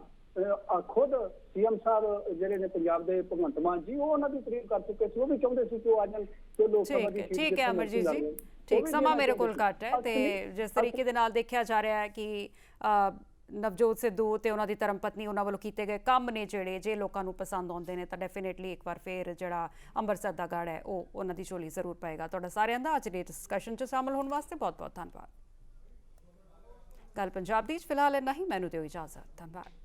S2: ਆ ਖੁਦ ਸੀਐਮ ਸਾਹਿਬ ਜਿਹੜੇ ਨੇ ਪੰਜਾਬ ਦੇ ਭਗਵੰਤ ਮਾਨ ਜੀ ਉਹ ਉਹਨਾਂ ਦੀ ਤਾਰੀਫ ਕਰ ਚੁੱਕੇ ਸੀ। ਉਹ ਵੀ ਚਾਹੁੰਦੇ ਸੀ ਕਿ ਉਹ ਆ ਜਾਣ ਤੇ ਲੋਕ ਸਭਾ ਦੀ
S1: ਠੀਕ ਹੈ
S2: ਮਰਜ਼ੀ
S1: ਅਮਰਜੀਤ ਜੀ। ਠੀਕ ਸਮਾਂ ਮੇਰੇ ਕੋਲ ਘੱਟ ਹੈ। ਤੇ ਜਿਸ ਤਰੀਕੇ ਦੇ ਨਾਲ ਦੇਖਿਆ ਜਾ ਰਿਹਾ ਹੈ ਕਿ ਨਵਜੋਤ ਸਿੱਧੂ ਤੇ ਉਹਨਾਂ ਦੀ ਧਰਮਪਤਨੀ ਉਹਨਾਂ ਵੱਲੋਂ ਕੀਤੇ ਗਏ ਕੰਮ ਨੇ ਜਿਹੜੇ ਜੇ ਲੋਕਾਂ ਨੂੰ ਪਸੰਦ ਆਉਂਦੇ ਨੇ ਤਾਂ ਡੈਫੀਨਿਟਲੀ ਇੱਕ ਵਾਰ ਫੇਰ ਜਿਹੜਾ ਅੰਮ੍ਰਿਤਸਰ ਦਾ ਗੜ ਹੈ, ਉਹ ਉਹਨਾਂ ਦੀ ਝੋਲੀ ਜ਼ਰੂਰ ਪਏਗਾ। ਤੁਹਾਡਾ ਸਾਰਿਆਂ ਦਾ ਅੱਜ ਦੇ ਡਿਸਕਸ਼ਨ 'ਚ ਸ਼ਾਮਲ ਹੋਣ ਵਾਸਤੇ ਬਹੁਤ ਬਹੁਤ ਧੰਨਵਾਦ। ਗੱਲ ਪੰਜਾਬ ਦੀ ਫਿਲਹਾਲ ਇੰਨਾ ਹੀ। ਮੈਨੂੰ ਦਿਓ ਇਜਾਜ਼ਤ। ਧੰਨਵਾਦ।